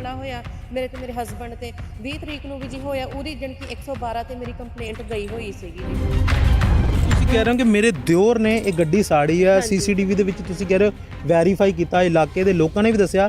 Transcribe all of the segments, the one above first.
ਹਮਲਾ ਹੋਇਆ, ਮੇਰੇ ਤੇ ਮੇਰੇ ਹਸਬੰਡ ਤੇ। 20 ਤਰੀਕ ਨੂੰ ਵੀ ਜੀ ਹੋਇਆ, ਉਹਦੀ ਜਨ ਕਿ 112 ਤੇ ਮੇਰੀ ਕੰਪਲੇਂਟ ਗਈ ਹੋਈ ਸੀਗੀ। ਜੀ ਕਹਿ ਰਹੇ ਹੋ ਕਿ ਮੇਰੇ ਦਿਓਰ ਨੇ ਇਹ ਗੱਡੀ ਸਾੜੀ ਆ। ਸੀਸੀਟੀਵੀ ਦੇ ਵਿੱਚ ਤੁਸੀਂ ਕਹਿ ਰਹੇ ਹੋ ਵੈਰੀਫਾਈ ਕੀਤਾ ਇਲਾਕੇ ਦੇ ਲੋਕਾਂ ਨੇ ਵੀ ਦੱਸਿਆ।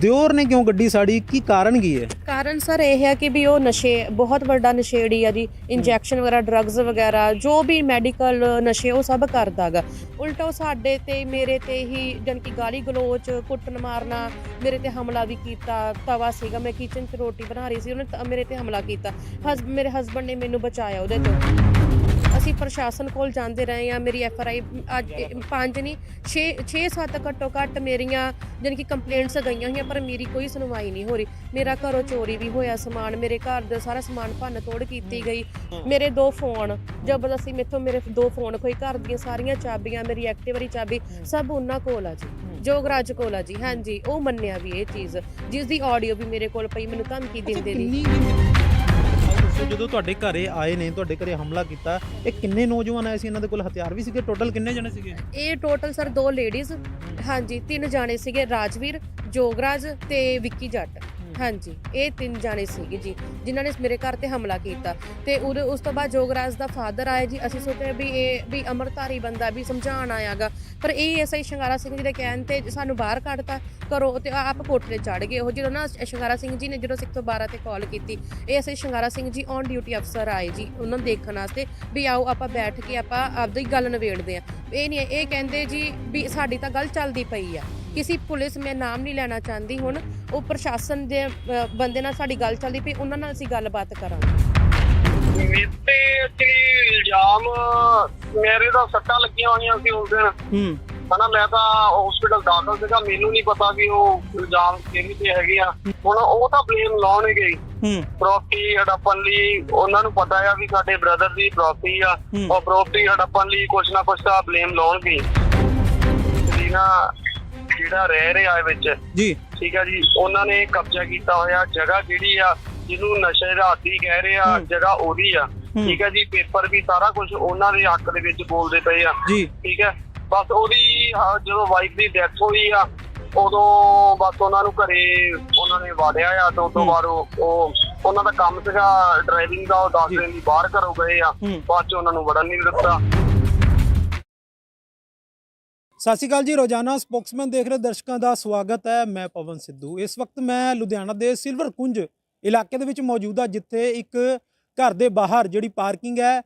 ਦਿਓਰ ਨੇ ਕਿਉਂ ਗੱਡੀ ਸਾੜੀ? ਕੀ ਕਾਰਨ ਕੀ ਹੈ? ਕਾਰਨ ਸਰ ਇਹ ਹੈ ਕਿ ਵੀ ਉਹ ਨਸ਼ੇ ਬਹੁਤ ਵੱਡਾ ਨਸ਼ੇੜੀ ਆ ਜੀ ਇੰਜੈਕਸ਼ਨ ਵਗੈਰਾ ਡਰੱਗਸ ਵਗੈਰਾ ਜੋ ਵੀ ਮੈਡੀਕਲ ਨਸ਼ੇ ਉਹ ਸਭ ਕਰਦਾਗਾ ਉਲਟਾ ਉਹ ਸਾਡੇ ਤੇ ਮੇਰੇ ਤੇ ਹੀ ਜਨ ਕਿ ਗਾਲੀ ਗਲੋਚ ਕੁੱਟਣ ਮਾਰਨਾ ਮੇਰੇ ਤੇ ਹਮਲਾ ਵੀ ਕੀਤਾ ਤਵਾ ਸੀਗਾ ਮੈਂ ਕਿਚਨ 'ਚ ਰੋਟੀ ਬਣਾ ਰਹੀ ਸੀ ਉਹਨੇ ਤਾਂ ਮੇਰੇ ਤੇ ਹਮਲਾ ਕੀਤਾ। ਹਸ ਮੇਰੇ ਹਸਬੰਡ ਨੇ ਮੈਨੂੰ ਬਚਾਇਆ ਉਹਦੇ ਤੋਂ। ਅਸੀਂ ਪ੍ਰਸ਼ਾਸਨ ਕੋਲ ਜਾਂਦੇ ਰਹੇ ਆ ਮੇਰੀ ਐਫ ਆਰ ਆਈ ਅੱਜ ਪੰਜ ਨਹੀਂ 6 6 7 ਘੱਟੋ ਘੱਟ ਮੇਰੀਆਂ ਜਾਣੀ ਕਿ ਕੰਪਲੇਂਟਸ ਗਈਆਂ ਹੋਈਆਂ ਪਰ ਮੇਰੀ ਕੋਈ ਸੁਣਵਾਈ ਨਹੀਂ ਹੋ ਰਹੀ। ਮੇਰਾ ਘਰੋਂ ਚੋਰੀ ਵੀ ਹੋਇਆ ਸਮਾਨ ਮੇਰੇ ਘਰ ਦਾ ਸਾਰਾ ਸਮਾਨ ਭੰਨ ਤੋੜ ਕੀਤੀ ਗਈ। ਮੇਰੇ ਦੋ ਫੋਨ ਜ਼ਬਰਦਸਤੀ ਮੇਥੋਂ ਮੇਰੇ ਦੋ ਫੋਨ ਕੋਈ ਘਰ ਦੀਆਂ ਸਾਰੀਆਂ ਚਾਬੀਆਂ ਮੇਰੀ ਐਕਟਿਵਾ ਦੀ ਚਾਬੀ ਸਭ ਉਹਨਾਂ ਕੋਲ ਆ ਜੀ ਜੋਗਰਾਜ ਕੋਲ ਆ ਜੀ ਹਾਂਜੀ ਉਹ ਮੰਨਿਆ ਵੀ ਇਹ ਚੀਜ਼ ਜਿਸ ਦੀ ਆਡੀਓ ਵੀ ਮੇਰੇ ਕੋਲ ਪਈ ਮੈਨੂੰ ਧਮਕੀ ਦਿੰਦੇ ਨੇ। ਦੱਸੋ ਜਦੋਂ ਤੁਹਾਡੇ ਘਰੇ ਆਏ ਨੇ, ਤੁਹਾਡੇ ਘਰੇ ਹਮਲਾ ਕੀਤਾ, ਇਹ ਕਿੰਨੇ ਨੌਜਵਾਨ ਆਏ ਸੀ? ਇਹਨਾਂ ਦੇ ਕੋਲ ਹਥਿਆਰ ਵੀ ਸੀਗੇ? ਟੋਟਲ ਕਿੰਨੇ ਜਣੇ ਸੀਗੇ? ਇਹ ਟੋਟਲ ਸਰ ਦੋ ਲੇਡੀਜ਼ ਹਾਂਜੀ, ਤਿੰਨ ਜਾਣੇ ਸੀਗੇ, ਰਾਜਵੀਰ, ਜੋਗਰਾਜ ਤੇ ਵਿੱਕੀ ਜੱਟ। ਹਾਂਜੀ, ਇਹ ਤਿੰਨ ਜਾਣੇ ਸੀਗੇ ਜੀ, ਜਿਨ੍ਹਾਂ ਨੇ ਮੇਰੇ ਘਰ ਤੇ ਹਮਲਾ ਕੀਤਾ ਤੇ ਉਹਦੇ ਉਸ ਤੋਂ ਬਾਅਦ ਜੋਗਰਾਜ ਦਾ ਫਾਦਰ ਆਇਆ ਜੀ, ਅਸੀਂ ਸੋਚਿਆ ਵੀ ਇਹ, ਵੀ ਅਮਰਤਾਰੀ ਬੰਦਾ ਵੀ ਸਮਝਾਉਣ ਆਇਆਗਾ ਪਰ ਇਹ ਐਸਾ ਹੀ ਸ਼ਿੰਗਾਰਾ ਸਿੰਘ ਜੀ ਦੇ ਕਹਿਣ ਤੇ ਸਾਨੂੰ ਬਾਹਰ ਕੱਢਤਾ ਘਰੋਂ ਤੇ ਆਪ ਕੋਠੇ ਚੜ ਗਏ, ਉਹ ਜਦੋਂ ਨਾ ਸ਼ਿੰਗਾਰਾ ਸਿੰਘ ਜੀ ਨੇ ਜਦੋਂ 112 ਤੇ ਕਾਲ ਕੀਤੀ, ਇਹ ਐਸਾ ਹੀ ਸ਼ਿੰਗਾਰਾ ਸਿੰਘ ਜੀ ਔਨ ਡਿਊਟੀ ਅਫਸਰ ਆਏ ਜੀ, ਉਹਨਾਂ ਨੂੰ ਦੇਖਣ ਵਾਸਤੇ ਵੀ ਆਓ ਆਪਾਂ ਬੈਠ ਕੇ ਆਪਾਂ ਆਪਦੀ ਗੱਲ ਨਿਬੇੜਦੇ ਆ ਇਹ ਨਹੀਂ, ਇਹ ਕਹਿੰਦੇ ਜੀ ਵੀ ਸਾਡੀ ਤਾਂ ਗੱਲ ਚੱਲਦੀ ਪਈ ਆ। ਕਿਸੇ ਪੁਲਿਸ ਮੈਂ ਨਾਮ ਨਹੀਂ ਲੈਣਾ ਚਾਹੁੰਦੀ ਹੁਣ ਉਹ ਪ੍ਰਸ਼ਾਸਨ ਦੇ ਅ, ਬੰਦੇ ਨਾਲ ਸਾਡੀ ਗੱਲ ਚੱਲਦੀ ਪਈ ਉਹਨਾਂ ਨਾਲ ਅਸੀਂ ਗੱਲਬਾਤ ਕਰਾਂਗੇ। ਮੇਤੇ ਤੇ ਇਲਜ਼ਾਮ ਮੇਰੇ ਦਾ ਸੱਟਾਂ ਲੱਗੀਆਂ ਹੋਈਆਂ ਸੀ ਉਸ ਦਿਨ। ਹੂੰ। ਹਨਾ ਮੈਂ ਤਾਂ ਹਸਪੀਟਲ ਦਾਖਲ ਸੀਗਾ ਮੈਨੂੰ ਨਹੀਂ ਪਤਾ ਵੀ ਉਹ ਇਲਜ਼ਾਮ ਕਿਹੜੀ ਤੇ ਹੈਗੇ ਆ। ਹੁਣ ਉਹ ਤਾਂ ਬਲੇਮ ਲਾਉਣਗੇ ਹੀ ਹੂੰ। ਪ੍ਰਾਪਰਟੀ ਹੜੱਪਣ ਲਈ ਉਹਨਾਂ ਨੂੰ ਪਤਾ ਆ ਵੀ ਸਾਡੇ ਬ੍ਰਦਰ ਦੀ ਪ੍ਰਾਪਰਟੀ ਆ। ਹੂੰ। ਉਹ ਪ੍ਰਾਪਰਟੀ ਹੜੱਪਣ ਲਈ ਕੁਛ ਨਾ ਕੁਛ ਤਾਂ ਬਲੇਮ ਲਾਉਣਗੇ। ਲੀਨਾ ਜਿਹੜਾ ਰਹਿ ਰਿਹਾ ਹੈ ਵਿੱਚ ਜੀ ਠੀਕ ਆ ਜੀ ਉਹਨਾਂ ਨੇ ਕਬਜ਼ਾ ਕੀਤਾ ਹੋਇਆ ਜਗ੍ਹਾ ਜਿਹੜੀ ਆ ਜਿਹਨੂੰ ਨਸ਼ੇ ਦਾ ਆਦੀ ਕਹਿ ਰਹੇ ਆ ਹੂੰ। ਜਗ੍ਹਾ ਉਹਦੀ ਆ ਹੂੰ। ਠੀਕ ਆ ਜੀ ਪੇਪਰ ਵੀ ਸਾਰਾ ਕੁਝ ਉਹਨਾਂ ਦੇ ਹੱਕ ਦੇ ਵਿੱਚ ਬੋਲਦੇ ਪਏ ਆ ਜੀ ਠੀਕ ਹੈ ਬਸ ਉਹਦੀ ਹਾਂ, ਜਦੋਂ ਵਾਈਫ ਦੀ ਡੈਥ ਹੋਈ ਆ ਉਦੋਂ ਬਸ ਉਹਨਾਂ ਨੂੰ ਘਰੇ ਉਹਨਾਂ ਨੇ ਵਾੜਿਆ ਆ ਤੇ ਉਸ ਤੋਂ ਹੂੰ। ਬਾਅਦ ਉਹ ਉਹ- ਉਹਨਾਂ ਦਾ ਕੰਮ ਸੀਗਾ ਡਰਾਈਵਿੰਗ ਦਾ ਉਹ 10 ਜੀ। ਦਿਨ ਲਈ ਬਾਹਰ ਘਰੋਂ ਗਏ ਆ ਹੂੰ ਬਾਅਦ ਚ ਉਹਨਾਂ ਨੂੰ ਵੜਨ ਨਹੀਂ ਦਿੱਤਾ ਸਤਿ ਸ਼੍ਰੀ ਅਕਾਲ ਜੀ, ਰੋਜ਼ਾਨਾ ਸਪੋਕਸਮੈਨ ਦੇਖ ਰਹੇ ਦਰਸ਼ਕਾਂ ਦਾ ਸਵਾਗਤ ਹੈ, ਮੈਂ ਪਵਨ ਸਿੱਧੂ। ਇਸ ਵਕਤ ਮੈਂ ਲੁਧਿਆਣਾ ਦੇ ਸਿਲਵਰ ਕੁੰਜ ਇਲਾਕੇ ਦੇ ਵਿੱਚ ਮੌਜੂਦ ਹਾਂ, ਜਿੱਥੇ ਇੱਕ ਘਰ ਦੇ ਬਾਹਰ ਜਿਹੜੀ ਪਾਰਕਿੰਗ ਹੈ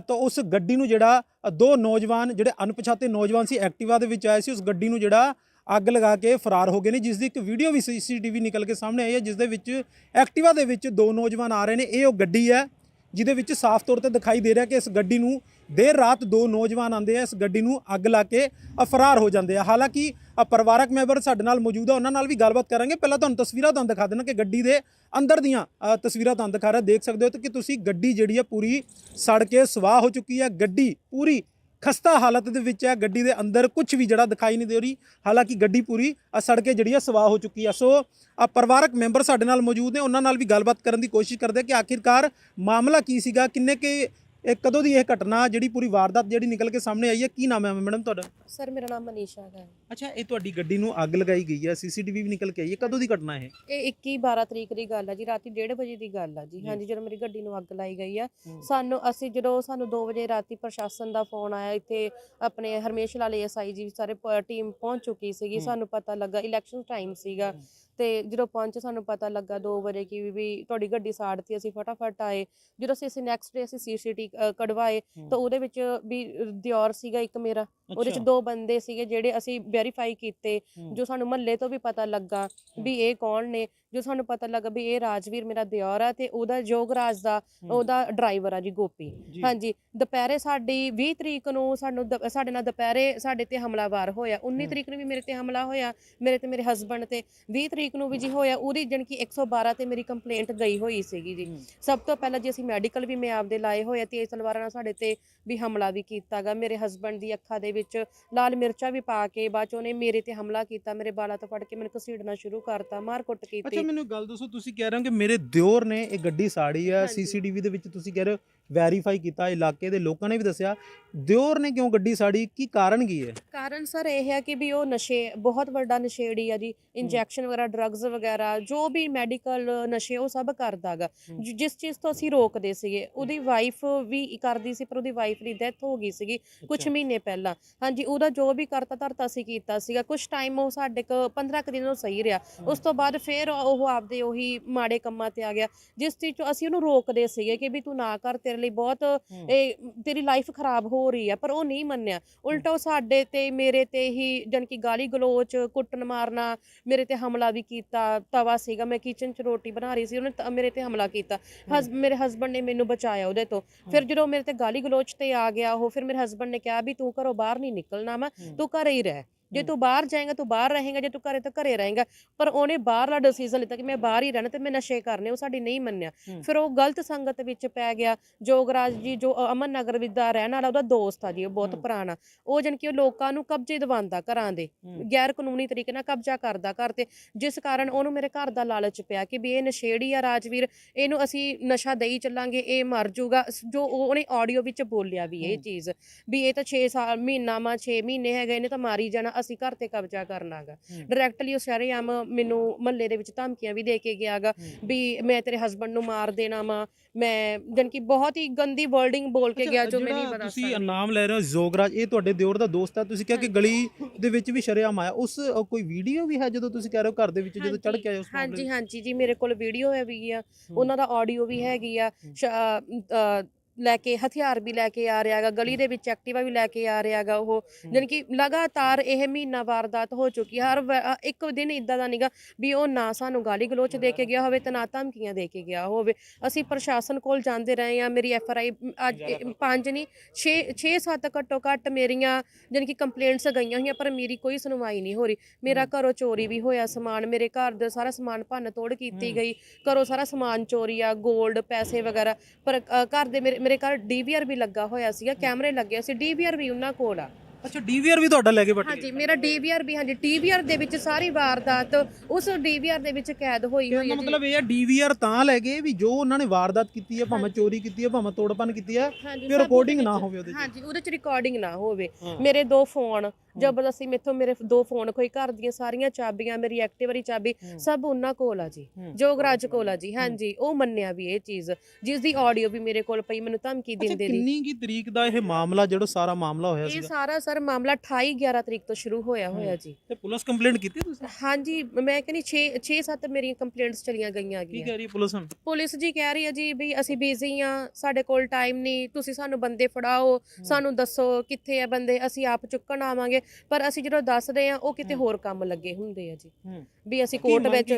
ਤਾਂ ਉਸ ਗੱਡੀ ਨੂੰ ਜਿਹੜਾ ਦੋ ਨੌਜਵਾਨ, ਜਿਹੜੇ ਅਣਪਛਾਤੇ ਨੌਜਵਾਨ ਸੀ, ਐਕਟਿਵਾ ਦੇ ਵਿੱਚ ਆਏ ਸੀ, ਉਸ ਗੱਡੀ ਨੂੰ ਜਿਹੜਾ ਅੱਗ ਲਗਾ ਕੇ ਫਰਾਰ ਹੋ ਗਏ ਨੇ, ਜਿਸ ਦੀ ਇੱਕ ਵੀਡੀਓ ਵੀ ਸੀਸੀਟੀਵੀ ਨਿਕਲ ਕੇ ਸਾਹਮਣੇ ਆਈ ਹੈ, ਜਿਸ ਦੇ ਵਿੱਚ ਐਕਟਿਵਾ ਦੇ ਵਿੱਚ ਦੋ ਨੌਜਵਾਨ ਆ ਰਹੇ ਨੇ। ਇਹ ਉਹ ਗੱਡੀ ਹੈ, ਜਿਹਦੇ ਵਿੱਚ ਸਾਫ਼ ਤੌਰ ਤੇ ਦਿਖਾਈ ਦੇ ਰਿਹਾ ਕਿ ਇਸ ਗੱਡੀ ਨੂੰ ਦੇਰ ਰਾਤ ਦੋ ਨੌਜਵਾਨ ਆਂਦੇ ਆ ਇਸ ਗੱਡੀ ਨੂੰ ਅੱਗ ਲਾ ਕੇ ਅ, ਫਰਾਰ ਹੋ ਜਾਂਦੇ ਆ। ਹਾਲਾਂਕਿ ਅ, ਪਰਿਵਾਰਕ ਮੈਂਬਰ ਸਾਡੇ ਨਾਲ ਮੌਜੂਦ ਆ ਉਹਨਾਂ ਨਾਲ ਵੀ ਗੱਲਬਾਤ ਕਰਾਂਗੇ। ਪਹਿਲਾਂ ਤੁਹਾਨੂੰ ਤਸਵੀਰਾਂ ਤੁਹਾਨੂੰ ਦਿਖਾ ਦੇਣਾ ਕਿ ਗੱਡੀ ਦੇ ਅੰਦਰ ਦੀਆਂ ਤਸਵੀਰਾਂ ਤੁਹਾਨੂੰ ਦਿਖਾ ਰਿਹਾ। ਦੇਖ ਸਕਦੇ ਹੋ ਤੇ ਕਿ ਤੁਸੀਂ ਗੱਡੀ ਜਿਹੜੀ ਆ ਪੂਰੀ ਸੜ ਕੇ ਸਵਾਹ ਹੋ ਚੁੱਕੀ ਹੈ ਗੱਡੀ ਪੂਰੀ ਖਸਤਾ ਹਾਲਤ ਦੇ ਵਿੱਚ ਹੈ ਗੱਡੀ ਦੇ ਅੰਦਰ ਕੁਝ ਵੀ ਜਿਹੜਾ ਦਿਖਾਈ ਨਹੀਂ ਦੇ ਰਹੀ। ਹਾਲਾਂਕਿ ਗੱਡੀ ਪੂਰੀ ਸੜ ਕੇ ਜਿਹੜੀ ਆ ਸਵਾਹ ਹੋ ਚੁੱਕੀ ਹੈ ਸੋ ਆ ਪਰਿਵਾਰਕ ਮੈਂਬਰ ਸਾਡੇ ਨਾਲ ਮੌਜੂਦ ਨੇ ਉਹਨਾਂ ਨਾਲ ਵੀ ਗੱਲਬਾਤ ਕਰਨ ਦੀ ਕੋਸ਼ਿਸ਼ ਕਰਦੇ ਕਿ ਆਖਿਰਕਾਰ ਮਾਮਲਾ ਕੀ ਸੀਗਾ ਕਿੰਨੇ ਕਿ ਇਹ ਕਦੋਂ ਦੀ ਇਹ ਘਟਨਾ ਜਿਹੜੀ ਪੂਰੀ ਵਾਰਦਾਤ ਜਿਹੜੀ ਨਿਕਲ ਕੇ ਸਾਹਮਣੇ ਆਈ ਹੈ ਕੀ ਨਾਮ ਹੈ ਮੈਡਮ ਤੁਹਾਡਾ ਸਰ ਮੇਰਾ ਨਾਮ ਮਨੀਸ਼ਾ ਹੈ ਅੱਛਾ ਇਹ ਤੁਹਾਡੀ ਗੱਡੀ ਨੂੰ ਅੱਗ ਲਗਾਈ ਗਈ ਹੈ ਸੀਸੀਟੀਵੀ ਵੀ ਨਿਕਲ ਕੇ ਆਈ ਹੈ ਕਦੋਂ ਦੀ ਘਟਨਾ ਹੈ ਇਹ 21 12 ਤਰੀਕ ਦੀ ਗੱਲ ਆ ਜੀ ਰਾਤੀ 1:30 ਵਜੇ ਦੀ ਗੱਲ ਆ ਜੀ। ਹਾਂਜੀ ਜਦੋਂ ਮੇਰੀ ਗੱਡੀ ਨੂੰ ਅੱਗ ਲਾਈ ਗਈ ਆ ਹੂੰ। ਸਾਨੂੰ ਅਸੀਂ ਜਦੋਂ ਸਾਨੂੰ 2 ਵਜੇ ਰਾਤੀ ਪ੍ਰਸ਼ਾਸਨ ਦਾ ਫੋਨ ਆਇਆ ਇੱਥੇ ਆਪਣੇ ਹਰਮੇਸ਼ ਲਾਲ ਐਸਆਈ ਜੀ ਸਾਰੇ ਟੀਮ ਪਹੁੰਚ ਚੁੱਕੀ ਸੀਗੀ ਹੂੰ। ਸਾਨੂੰ ਪਤਾ ਲੱਗਾ ਇਲੈਕਸ਼ਨ ਟਾਈਮ ਸੀਗਾ ਹੂੰ। ਤੇ ਜਦੋਂ ਪਹੁੰਚੇ ਸਾਨੂੰ ਪਤਾ ਲੱਗਾ 2 ਵਜੇ ਕਿ ਵੀ- ਤੁਹਾਡੀ ਗੱਡੀ ਸਾੜਤੀ ਅਸੀਂ ਫਟਾਫਟ ਆਏ ਜਦੋਂ ਅਸੀਂ ਅਸੀਂ ਨੈਕਸਟ ਡੇ ਅਸੀਂ ਸੀਸੀਟੀ ਕਢਵਾਏ। ਤਾਂ ਉਹਦੇ ਵਿੱਚ ਵੀ ਦਿਓਰ ਸੀਗਾ ਇੱਕ ਮੇਰਾ ਉਹਦੇ ਚ ਅੱਛਾ। ਦੋ ਬੰਦੇ ਸੀਗੇ ਜਿਹੜੇ ਅਸੀਂ ਵੈਰੀਫਾਈ ਕੀਤੇ। ਜੋ ਸਾਨੂੰ ਮਹੱਲੇ ਤੋਂ ਵੀ ਪਤਾ ਲੱਗਾ ਵੀ ਇਹ ਕੌਣ ਨੇ ਜੋ ਸਾਨੂੰ ਪਤਾ ਲੱਗਾ ਵੀ ਇਹ ਰਾਜਵੀਰ ਮੇਰਾ ਦਿਓਰ ਆ ਤੇ ਉਹਦਾ ਜੋਗਰਾਜ ਦਾ। ਉਹਦਾ ਡਰਾਈਵਰ ਆ ਜੀ ਗੋਪੀ। ਹਾਂਜੀ ਦੁਪਹਿਰੇ ਸਾਡੀ 20 ਤਰੀਕ ਨੂੰ ਸਾਨੂੰ ਸਾਡੇ ਨਾਲ ਦੁਪਹਿਰੇ ਸਾਡੇ ਤੇ ਹਮਲਾਵਰ ਹੋਇਆ 19 ਹੂੰ। ਤਰੀਕ ਨੂੰ ਵੀ ਮੇਰੇ ਤੇ ਹਮਲਾ ਹੋਇਆ ਮੇਰੇ ਤੇ ਮੇਰੇ ਹਸਬੰਡ ਤੇ 20 ਤਰੀਕ ਨੂੰ ਵੀ ਜੀ ਹੋਇਆ ਉਹਦੀ ਜਨ ਕਿ 112 ਤੇ ਮੇਰੀ ਕੰਪਲੇਂਟ ਗਈ ਹੋਈ ਸੀਗੀ ਜੀ। ਸਭ ਤੋਂ ਪਹਿਲਾਂ ਜੀ ਅਸੀਂ ਮੈਡੀਕਲ ਵੀ ਮੈਂ ਆਪਦੇ ਲਾਏ ਹੋਏ ਤੇਜ਼ ਤਲਵਾਰਾਂ ਨਾਲ ਸਾਡੇ ਤੇ ਵੀ ਹਮਲਾ ਵੀ ਕੀਤਾਗਾ ਮੇਰੇ ਹਸਬੰਡ ਦੀ ਅੱਖਾਂ ਦੇ ਵਿੱਚ ਲਾਲ ਮਿਰਚਾਂ ਵੀ ਪਾ ਕੇ ਬਾਅਦ ਚ ਉਹਨੇ ਮੇਰੇ ਤੇ ਹਮਲਾ ਕੀਤਾ ਮੇਰੇ ਬਾਲਾਂ ਤੋਂ ਫੜ ਕੇ ਮੈਨੂੰ ਘਸੀੜਨਾ ਸ਼ੁਰੂ ਕਰਤਾ ਮਾਰ ਕੁੱਟ ਅੱਛਾ ਮੈਨੂੰ ਗੱਲ ਦੱਸੋ ਤੁਸੀਂ ਕਹਿ ਰਹੇ ਹੋ ਕਿ ਮੇਰੇ ਦਿਓਰ ਨੇ ਇਹ ਗੱਡੀ ਸਾੜੀ ਹਾਂਜੀ। ਸੀਸੀਟੀਵੀ ਦੇ ਵਿੱਚ ਤੁਸੀਂ ਕਹਿ ਰਹੇ ਹੋ ਵੈਰੀਫਾਈ ਕੀਤਾ ਇਲਾਕੇ ਦੇ ਲੋਕਾਂ ਨੇ ਵੀ ਦੱਸਿਆ। ਦਿਓਰ ਨੇ ਕਿਉਂ ਗੱਡੀ ਸਾੜੀ? ਕੀ ਕਾਰਨ ਕੀ ਹੈ? ਕਾਰਨ ਸਰ ਇਹ ਹੈ ਕਿ ਵੀ ਉਹ ਨਸ਼ੇ ਬਹੁਤ ਵੱਡਾ ਨਸ਼ੇੜੀ ਆ ਜੀ ਇੰਜੈਕਸ਼ਨ ਵਗੈਰਾ ਡਰੱਗਸ ਵਗੈਰਾ ਜੋ ਵੀ ਮੈਡੀਕਲ ਨਸ਼ੇ ਉਹ ਸਭ ਕਰਦਾਗਾ। ਜਿਸ ਚੀਜ਼ ਤੋਂ ਅਸੀਂ ਰੋਕਦੇ ਸੀਗੇ ਉਹਦੀ ਵਾਈਫ ਵੀ ਕਰਦੀ ਸੀ ਪਰ ਉਹਦੀ ਵਾਈਫ ਦੀ ਡੈਥ ਹੋ ਗਈ ਸੀਗੀ ਕੁਝ ਮਹੀਨੇ ਪਹਿਲਾਂ। ਹਾਂਜੀ ਉਹਦਾ ਜੋ ਵੀ ਕਰਤਾ ਧਰਤਾ ਸੀ ਕੀਤਾ ਸੀਗਾ। ਕੁਝ ਟਾਈਮ ਉਹ ਸਾਡੇ ਕੋ 15 ਕੁ ਦਿਨ ਉਹ ਸਹੀ ਰਿਹਾ। ਉਸ ਤੋਂ ਬਾਅਦ ਫਿਰ ਉਹ ਆਪਦੇ ਉਹੀ ਮਾੜੇ ਕੰਮਾਂ ਤੇ ਆ ਗਿਆ। ਜਿਸ ਚੀਜ਼ ਤੋਂ ਅਸੀਂ ਉਹਨੂੰ ਰੋਕਦੇ ਸੀਗੇ ਕਿ ਵੀ ਤੂੰ ਨਾ ਕਰ ਤੇਰੇ ਲਈ ਬਹੁਤ ਇਹ ਤੇਰੀ ਲਾਈਫ ਖਰਾਬ ਹੋ ਰਹੀ ਆ ਪਰ ਉਹ ਨਹੀਂ ਮੰਨਿਆ। ਉਲਟਾ ਉਹ ਸਾਡੇ ਤੇ ਮੇਰੇ ਤੇ ਹੀ ਜਾਣੀ ਕਿ ਗਾਲੀ ਗਲੋਚ ਕੁੱਟਣ ਮਾਰਨਾ ਮੇਰੇ ਤੇ ਹਮਲਾ ਵੀ ਕੀਤਾ ਤਵਾ ਸੀਗਾ ਮੈਂ ਕਿਚਨ 'ਚ ਰੋਟੀ ਬਣਾ ਰਹੀ ਸੀ ਉਹਨੇ ਤ- ਮੇਰੇ ਤੇ ਹਮਲਾ ਕੀਤਾ। ਹਸ ਮੇਰੇ ਹਸਬੰਡ ਨੇ ਮੈਨੂੰ ਬਚਾਇਆ ਉਹਦੇ ਤੋਂ। ਫਿਰ ਜਦੋਂ ਮੇਰੇ ਤੇ ਗਾਲੀ ਗਲੋਚ ਤੇ ਆ ਗਿਆ ਉਹ ਫਿਰ ਮੇਰੇ ਹਸਬੰਡ ਨੇ ਕਿਹਾ ਵੀ ਤੂੰ ਘਰੋਂ ਬਾਹਰ ਨਹੀਂ ਨਿਕਲਣਾ ਮੈਂ ਤੂੰ ਘਰੇ ਹੀ ਰਹਿ। ਜੇ। ਤੂੰ ਬਾਹਰ ਜਾਏਗਾ ਤੂੰ ਬਾਹਰ ਰਹੇਗਾ ਜੇ ਤੂੰ ਘਰੇ ਤਾਂ ਘਰੇ ਰਹੇਗਾ ਪਰ ਉਹਨੇ ਬਾਹਰਲਾ ਡਿਸੀਜਨ ਲਿੱਤਾ ਕਿ ਮੈਂ ਬਾਹਰ ਹੀ ਰਹਿਣਾ ਤੇ ਮੈਂ ਨਸ਼ੇ ਕਰਨੇ ਉਹ ਸਾਡੀ ਨਹੀਂ ਮੰਨਿਆ। ਫਿਰ ਉਹ ਗਲਤ ਸੰਗਤ ਵਿੱਚ ਪੈ ਗਿਆ ਜੋਗਰਾਜ ਜੀ ਜੋ ਅਮਨ ਨਗਰ ਵਿੱਚ ਦਾ ਰਹਿਣ ਵਾਲਾ ਉਹਦਾ ਦੋਸਤ ਆ ਜੀ ਉਹ ਬਹੁਤ। ਪੁਰਾਣਾ ਉਹ ਜਾਣੀ ਕਿ ਉਹ ਲੋਕਾਂ ਨੂੰ ਕਬਜ਼ੇ ਦਿਵਾਉਂਦਾ ਘਰਾਂ ਦੇ ਗੈਰ ਕਾਨੂੰਨੀ ਤਰੀਕੇ ਨਾਲ ਕਬਜ਼ਾ ਕਰਦਾ ਘਰ ਤੇ ਜਿਸ ਕਾਰਨ ਉਹਨੂੰ ਮੇਰੇ ਘਰ ਦਾ ਲਾਲਚ ਪਿਆ ਕਿ ਵੀ ਇਹ ਨਸ਼ੇੜੀ ਆ ਰਾਜਵੀਰ ਇਹਨੂੰ ਅਸੀਂ ਨਸ਼ਾ ਦੇਈ ਚੱਲਾਂਗੇ ਇਹ ਮਰ ਜਾਊਗਾ ਜੋ ਉਹ- ਉਹਨੇ ਆਡੀਓ ਵਿੱਚ ਬੋਲਿਆ ਵੀ ਇਹ। ਚੀਜ਼ ਵੀ ਇਹ ਤਾਂ 6 ਸਾਲ ਮਹੀਨਾ ਮਾ 6 ਮਹੀਨੇ ਹੈਗੇ ਇਹਨੇ ਤਾਂ ਮਾਰੀ ਜਾਣਾ ਅਸੀਂ ਘਰ ਤੇ ਕਬਜ਼ਾ ਕਰਨਾਗਾ। ਡਾਇਰੈਕਟਲੀ ਉਹ ਸ਼ਰੇਆਮ ਮੈਨੂੰ ਮਹੱਲੇ ਦੇ ਵਿੱਚ ਧਮਕੀਆਂ ਵੀ ਦੇ ਕੇ ਗਿਆਗਾ ਵੀ ਮੈਂ ਤੇਰੇ ਹਸਬੰਡ ਨੂੰ ਮਾਰ ਦੇਣਾ ਵਾ। ਮੈਂ ਜਾਣੀ ਕਿ ਬਹੁਤ ਹੀ ਗੰਦੀ ਵਰਡਿੰਗ ਬੋਲ ਕੇ ਗਿਆ ਜੋ ਮੈਂ ਨਹੀਂ ਬਤਾ ਤੁਸੀਂ ਨਾਮ ਲੈ ਰਹੇ ਹੋ ਜ਼ੋਗਰਾਜ ਇਹ ਤੁਹਾਡੇ ਦਿਓਰ ਦਾ ਦੋਸਤ ਹੈ ਤੁਸੀਂ ਕਿਹਾ ਕਿ ਗਲੀ ਦੇ ਵਿੱਚ ਵੀ ਸ਼ਰੇਆਮ ਆਇਆ। ਉਸ ਕੋਈ ਵੀਡੀਓ ਵੀ ਹੈ ਜਦੋਂ ਤੁਸੀਂ ਕਹਿ ਰਹੇ ਹੋ ਘਰ ਦੇ ਵਿੱਚ ਜਦੋਂ ਚੜ ਕੇ ਆਏ ਉਸ ਹਾਂਜੀ? ਹਾਂਜੀ ਜੀ ਮੇਰੇ ਕੋਲ ਵੀਡੀਓ ਹੈ ਵੀ ਆ। ਉਹਨਾਂ ਦਾ ਆਡੀਓ ਵੀ ਹੈਗੀ ਆ। ਲੈ ਕੇ ਹਥਿਆਰ ਵੀ ਲੈ ਕੇ ਆ ਰਿਹਾਗਾ ਗਲੀ ਦੇ ਵਿੱਚ ਐਕਟਿਵਾ ਵੀ ਲੈ ਕੇ ਆ ਰਿਹਾਗਾ ਉਹ। ਜਾਣੀ ਕਿ ਲਗਾਤਾਰ ਇਹ ਮਹੀਨਾ ਵਾਰਦਾਤ ਹੋ ਚੁੱਕੀ। ਹਰ ਇੱਕ ਦਿਨ ਇਦਾਂ ਦਾ ਨਹੀਂਗਾ ਵੀ ਉਹ ਨਾ ਸਾਨੂੰ ਗਾਲੀ ਗਲੋਚ ਦੇ ਕੇ ਗਿਆ ਹੋਵੇ ਤੇ ਨਾ ਧਮਕੀਆਂ ਦੇ ਕੇ ਗਿਆ ਹੋਵੇ ਅਸੀਂ ਪ੍ਰਸ਼ਾਸਨ ਕੋਲ ਜਾਂਦੇ ਰਹੇ ਆ ਮੇਰੀ ਐਫ ਆਰ ਆਈ ਅੱਜ ਪੰਜ ਨਹੀਂ 6 6 7 ਘੱਟੋ ਘੱਟ ਮੇਰੀਆਂ ਜਾਣੀ ਕਿ ਕੰਪਲੇਂਟਸ ਗਈਆਂ ਹੋਈਆਂ ਪਰ ਮੇਰੀ ਕੋਈ ਸੁਣਵਾਈ ਨਹੀਂ ਹੋ ਰਹੀ ਮੇਰਾ ਘਰੋਂ ਚੋਰੀ ਵੀ ਹੋਇਆ ਸਮਾਨ ਮੇਰੇ ਘਰ ਦਾ ਸਾਰਾ ਸਮਾਨ ਭੰਨ ਤੋੜ ਕੀਤੀ। ਗਈ ਘਰੋਂ ਸਾਰਾ ਸਮਾਨ ਚੋਰੀ ਆ 골ਡ ਪੈਸੇ ਵਗੈਰਾ ਪਰ ਘਰ ਦੇ ਮੇਰੇ ਮੇਰੇ ਘਰ ਡੀਵੀਆਰ ਵੀ ਲੱਗਾ ਹੋਇਆ ਸੀਗਾ ਕੈਮਰੇ ਲੱਗੇ ਸੀ ਡੀਵੀਆਰ ਵੀ ਉਹਨਾਂ ਕੋਲ ਆ। ਅੱਛਾ ਡੀਵੀਆਰ ਵੀ ਤੁਹਾਡਾ ਲੈ ਕੇ ਬੈਠੇ ਹਾਂਜੀ ਮੇਰਾ ਡੀਵੀਆਰ ਵੀ ਹਾਂਜੀ ਡੀਵੀਆਰ ਦੇ ਵਿੱਚ ਸਾਰੀ ਵਾਰਦਾਤ ਉਸ ਡੀਵੀਆਰ ਦੇ ਵਿੱਚ ਕੈਦ ਹੋਈ ਹੋਈ ਇਹਦਾ ਹੈ ਜੀ। ਮਤਲਬ ਇਹ ਹੈ ਡੀਵੀਆਰ ਤਾਂ ਲੈ ਗਏ ਵੀ ਜੋ ਉਹਨਾਂ ਨੇ ਵਾਰਦਾਤ ਕੀਤੀ ਹੈ ਭਾਵੇਂ ਚੋਰੀ ਕੀਤੀ ਹੈ ਭਾਵੇਂ ਤੋੜਪਨ ਕੀਤੀ ਹੈ ਹਾਂਜੀ, ਸਭ ਰਿਕਾਰਡਿੰਗ ਨਾ ਵਿੱਚ- ਹੋਵੇ ਉਹਦੇ 'ਚ। ਹਾਂਜੀ ਉਹਦੇ ਚ ਰਿਕਾਰਡਿੰਗ ਨਾ ਹੋਵੇ। ਹਾਂ। ਮੇਰੇ ਦੋ ਫੋਨ ਜ਼ਬਰਦਸਤੀ ਮੇਥੋਂ ਮੇਰੇ ਦੋ ਫੋਨ ਕੋਈ ਘਰ ਦੀਆਂ ਸਾਰੀਆਂ ਚਾਬੀਆਂ ਮੇਰੀ ਐਕਟਿਵਾ ਦੀ ਚਾਬੀ। ਸਭ ਉਹਨਾਂ ਕੋਲ ਆ ਜੀ। ਜੋਗਰਾਜ ਕੋਲ ਆ ਜੀ ਹਾਂਜੀ ਉਹ ਮੰਨਿਆ ਵੀ ਇਹ ਚੀਜ਼। ਜਿਸ ਦੀ ਆਡੀਓ ਵੀ ਮੇਰੇ ਕੋਲ ਪਈ ਮੈਨੂੰ ਧਮਕੀ ਦਿੰਦੇ ਦੀ ਕਿੰਨੀ ਕੀ ਤਰੀਕ ਦਾ ਇਹ ਮਾਮਲਾ ਜਿਹੜਾ ਸਾਰਾ ਮਾਮਲਾ ਹੋਇਆ ਇਹ ਸੀਗਾ? ਸਾਰਾ ਸਰ ਮਾਮਲਾ 28 11 ਤਰੀਕ ਤੋਂ ਸ਼ੁਰੂ ਹੋਇਆ ਹੋਇਆ ਜੀ। ਤੇ ਪੁਲਿਸ ਕੰਪਲੇਂਟ ਕੀਤੀ ਤੁਸੀਂ? ਹਾਂਜੀ ਮੈਂ ਕਹਿੰਦੀ 6 6 7 ਮੇਰੀਆਂ ਕੰਪਲੇਂਟਸ ਚਲੀਆਂ ਗਈਆਂ ਕੀ ਗਈਆਂ। ਕਹਿ ਰਹੀ ਪੁਲਿਸ ਹੁਣ? ਪੁਲਿਸ ਜੀ ਕਹਿ ਰਹੀ ਹੈ ਜੀ ਵੀ ਅਸੀਂ ਬਿਜ਼ੀ ਆ ਸਾਡੇ ਕੋਲ ਟਾਈਮ ਨਹੀਂ ਤੁਸੀਂ ਸਾਨੂੰ ਬੰਦੇ ਫੜਾਓ ਸਾਨੂੰ ਦੱਸੋ ਕਿੱਥੇ ਆ ਬੰਦੇ ਅਸੀਂ ਆਪ ਚੁੱਕਣ ਆਵਾਂਗੇ। ਹੈ ਪਰ ਅਸੀਂ ਜਦੋਂ ਦੱਸਦੇ ਆ ਉਹ ਕਿਤੇ ਹੋਰ ਕੰਮ ਲੱਗੇ ਹੁੰਦੇ ਆ ਜੀ। ਵੀ ਅਸੀਂ ਕੋਰਟ ਵਿੱਚ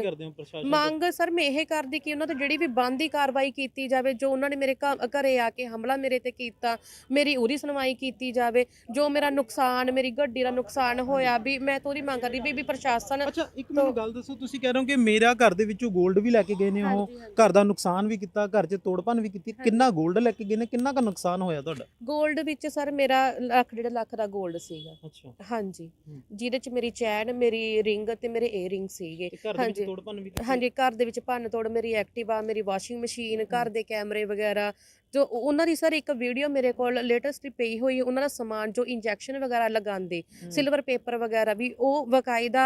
ਮੰਗ ਸਰ ਮੈਂ ਇਹ ਕਰਦੀ ਕਿ ਉਹਨਾਂ ਤੇ ਜਿਹੜੀ ਵੀ ਬੰਦੀ ਕਾਰਵਾਈ ਕੀਤੀ ਜਾਵੇ ਜੋ ਉਹਨਾਂ ਨੇ ਮੇਰੇ ਘਰੇ ਆ ਕੇ ਹਮਲਾ ਮੇਰੇ ਤੇ ਕੀਤਾ ਮੇਰੀ ਉਹਦੀ ਸੁਣਵਾਈ ਕੀਤੀ ਜਾਵੇ ਜੋ ਮੇਰਾ ਨੁਕਸਾਨ ਮੇਰੀ ਗੱਡੀ ਦਾ ਨੁਕਸਾਨ ਹੋਇਆ ਵੀ ਮੈਂ ਤਾਂ ਮੰਗ ਕਰਦੀ ਵੀ ਵੀ ਪ੍ਰਸ਼ਾਸਨ ਅੱਛਾ ਇੱਕ ਮੈਨੂੰ ਗੱਲ ਦੱਸੋ ਤੁਸੀਂ ਕਹਿ ਰਹੇ ਹੋ ਕਿ ਮੇਰਾ ਘਰ ਦੇ ਵਿੱਚੋਂ 골ਡ ਵੀ ਲੈ ਕੇ ਗਏ ਨੇ ਉਹ ਘਰ ਦਾ ਨੁਕਸਾਨ ਵੀ ਕੀਤਾ ਘਰ 'ਚ ਤੋੜਪਨ ਵੀ ਕੀਤੀ ਕਿੰਨਾ ਗੋਲਡ ਲੈ ਕੇ ਗਏ ਨੇ ਕਿੰਨਾ ਦਾ ਨੁਕਸਾਨ ਹੋਇਆ ਤੁਹਾਡਾ? ਗੋਲਡ ਵਿੱਚ ਸਰ ਮੇਰਾ ਲੱਖ ਡੇਢ ਲੱਖ ਦਾ ਗੋਲਡ ਸੀਗਾ। ਅੱਛਾ। ਹਾਂਜੀ। ਜਿਹਦੇ ਚ ਮੇਰੀ ਚੈਨ ਮੇਰੀ ਰਿੰਗ ਤੇ ਮੇਰੇ ਏਅਰਿੰਗ ਸੀਗੇ ਤੇ ਘਰ ਦੇ ਵਿੱਚ ਹਾਂਜੀ। ਤੋੜਪਨ ਵੀ ਕੀਤੀ? ਹਾਂਜੀ ਘਰ ਦੇ ਵਿੱਚ ਭੰਨ ਤੋੜ ਮੇਰੀ ਐਕਟਿਵਾ ਮੇਰੀ ਵਾਸ਼ਿੰਗ ਮਸ਼ੀਨ ਘਰ ਦੇ ਕੈਮਰੇ ਵਗੈਰਾ ਜੋ ਉਹ- ਉਹਨਾਂ ਦੀ ਸਰ ਇੱਕ ਵੀਡੀਓ ਮੇਰੇ ਕੋਲ ਲੇਟੈਸਟ ਪਈ ਹੋਈ ਹੈ, ਉਹਨਾਂ ਦਾ ਸਮਾਨ ਜੋ ਇੰਜੈਕਸ਼ਨ ਵਗੈਰਾ ਲਗਾਉਂਦੇ। ਸਿਲਵਰ ਪੇਪਰ ਵਗੈਰਾ ਵੀ ਉਹ ਵਕਾਇਦਾ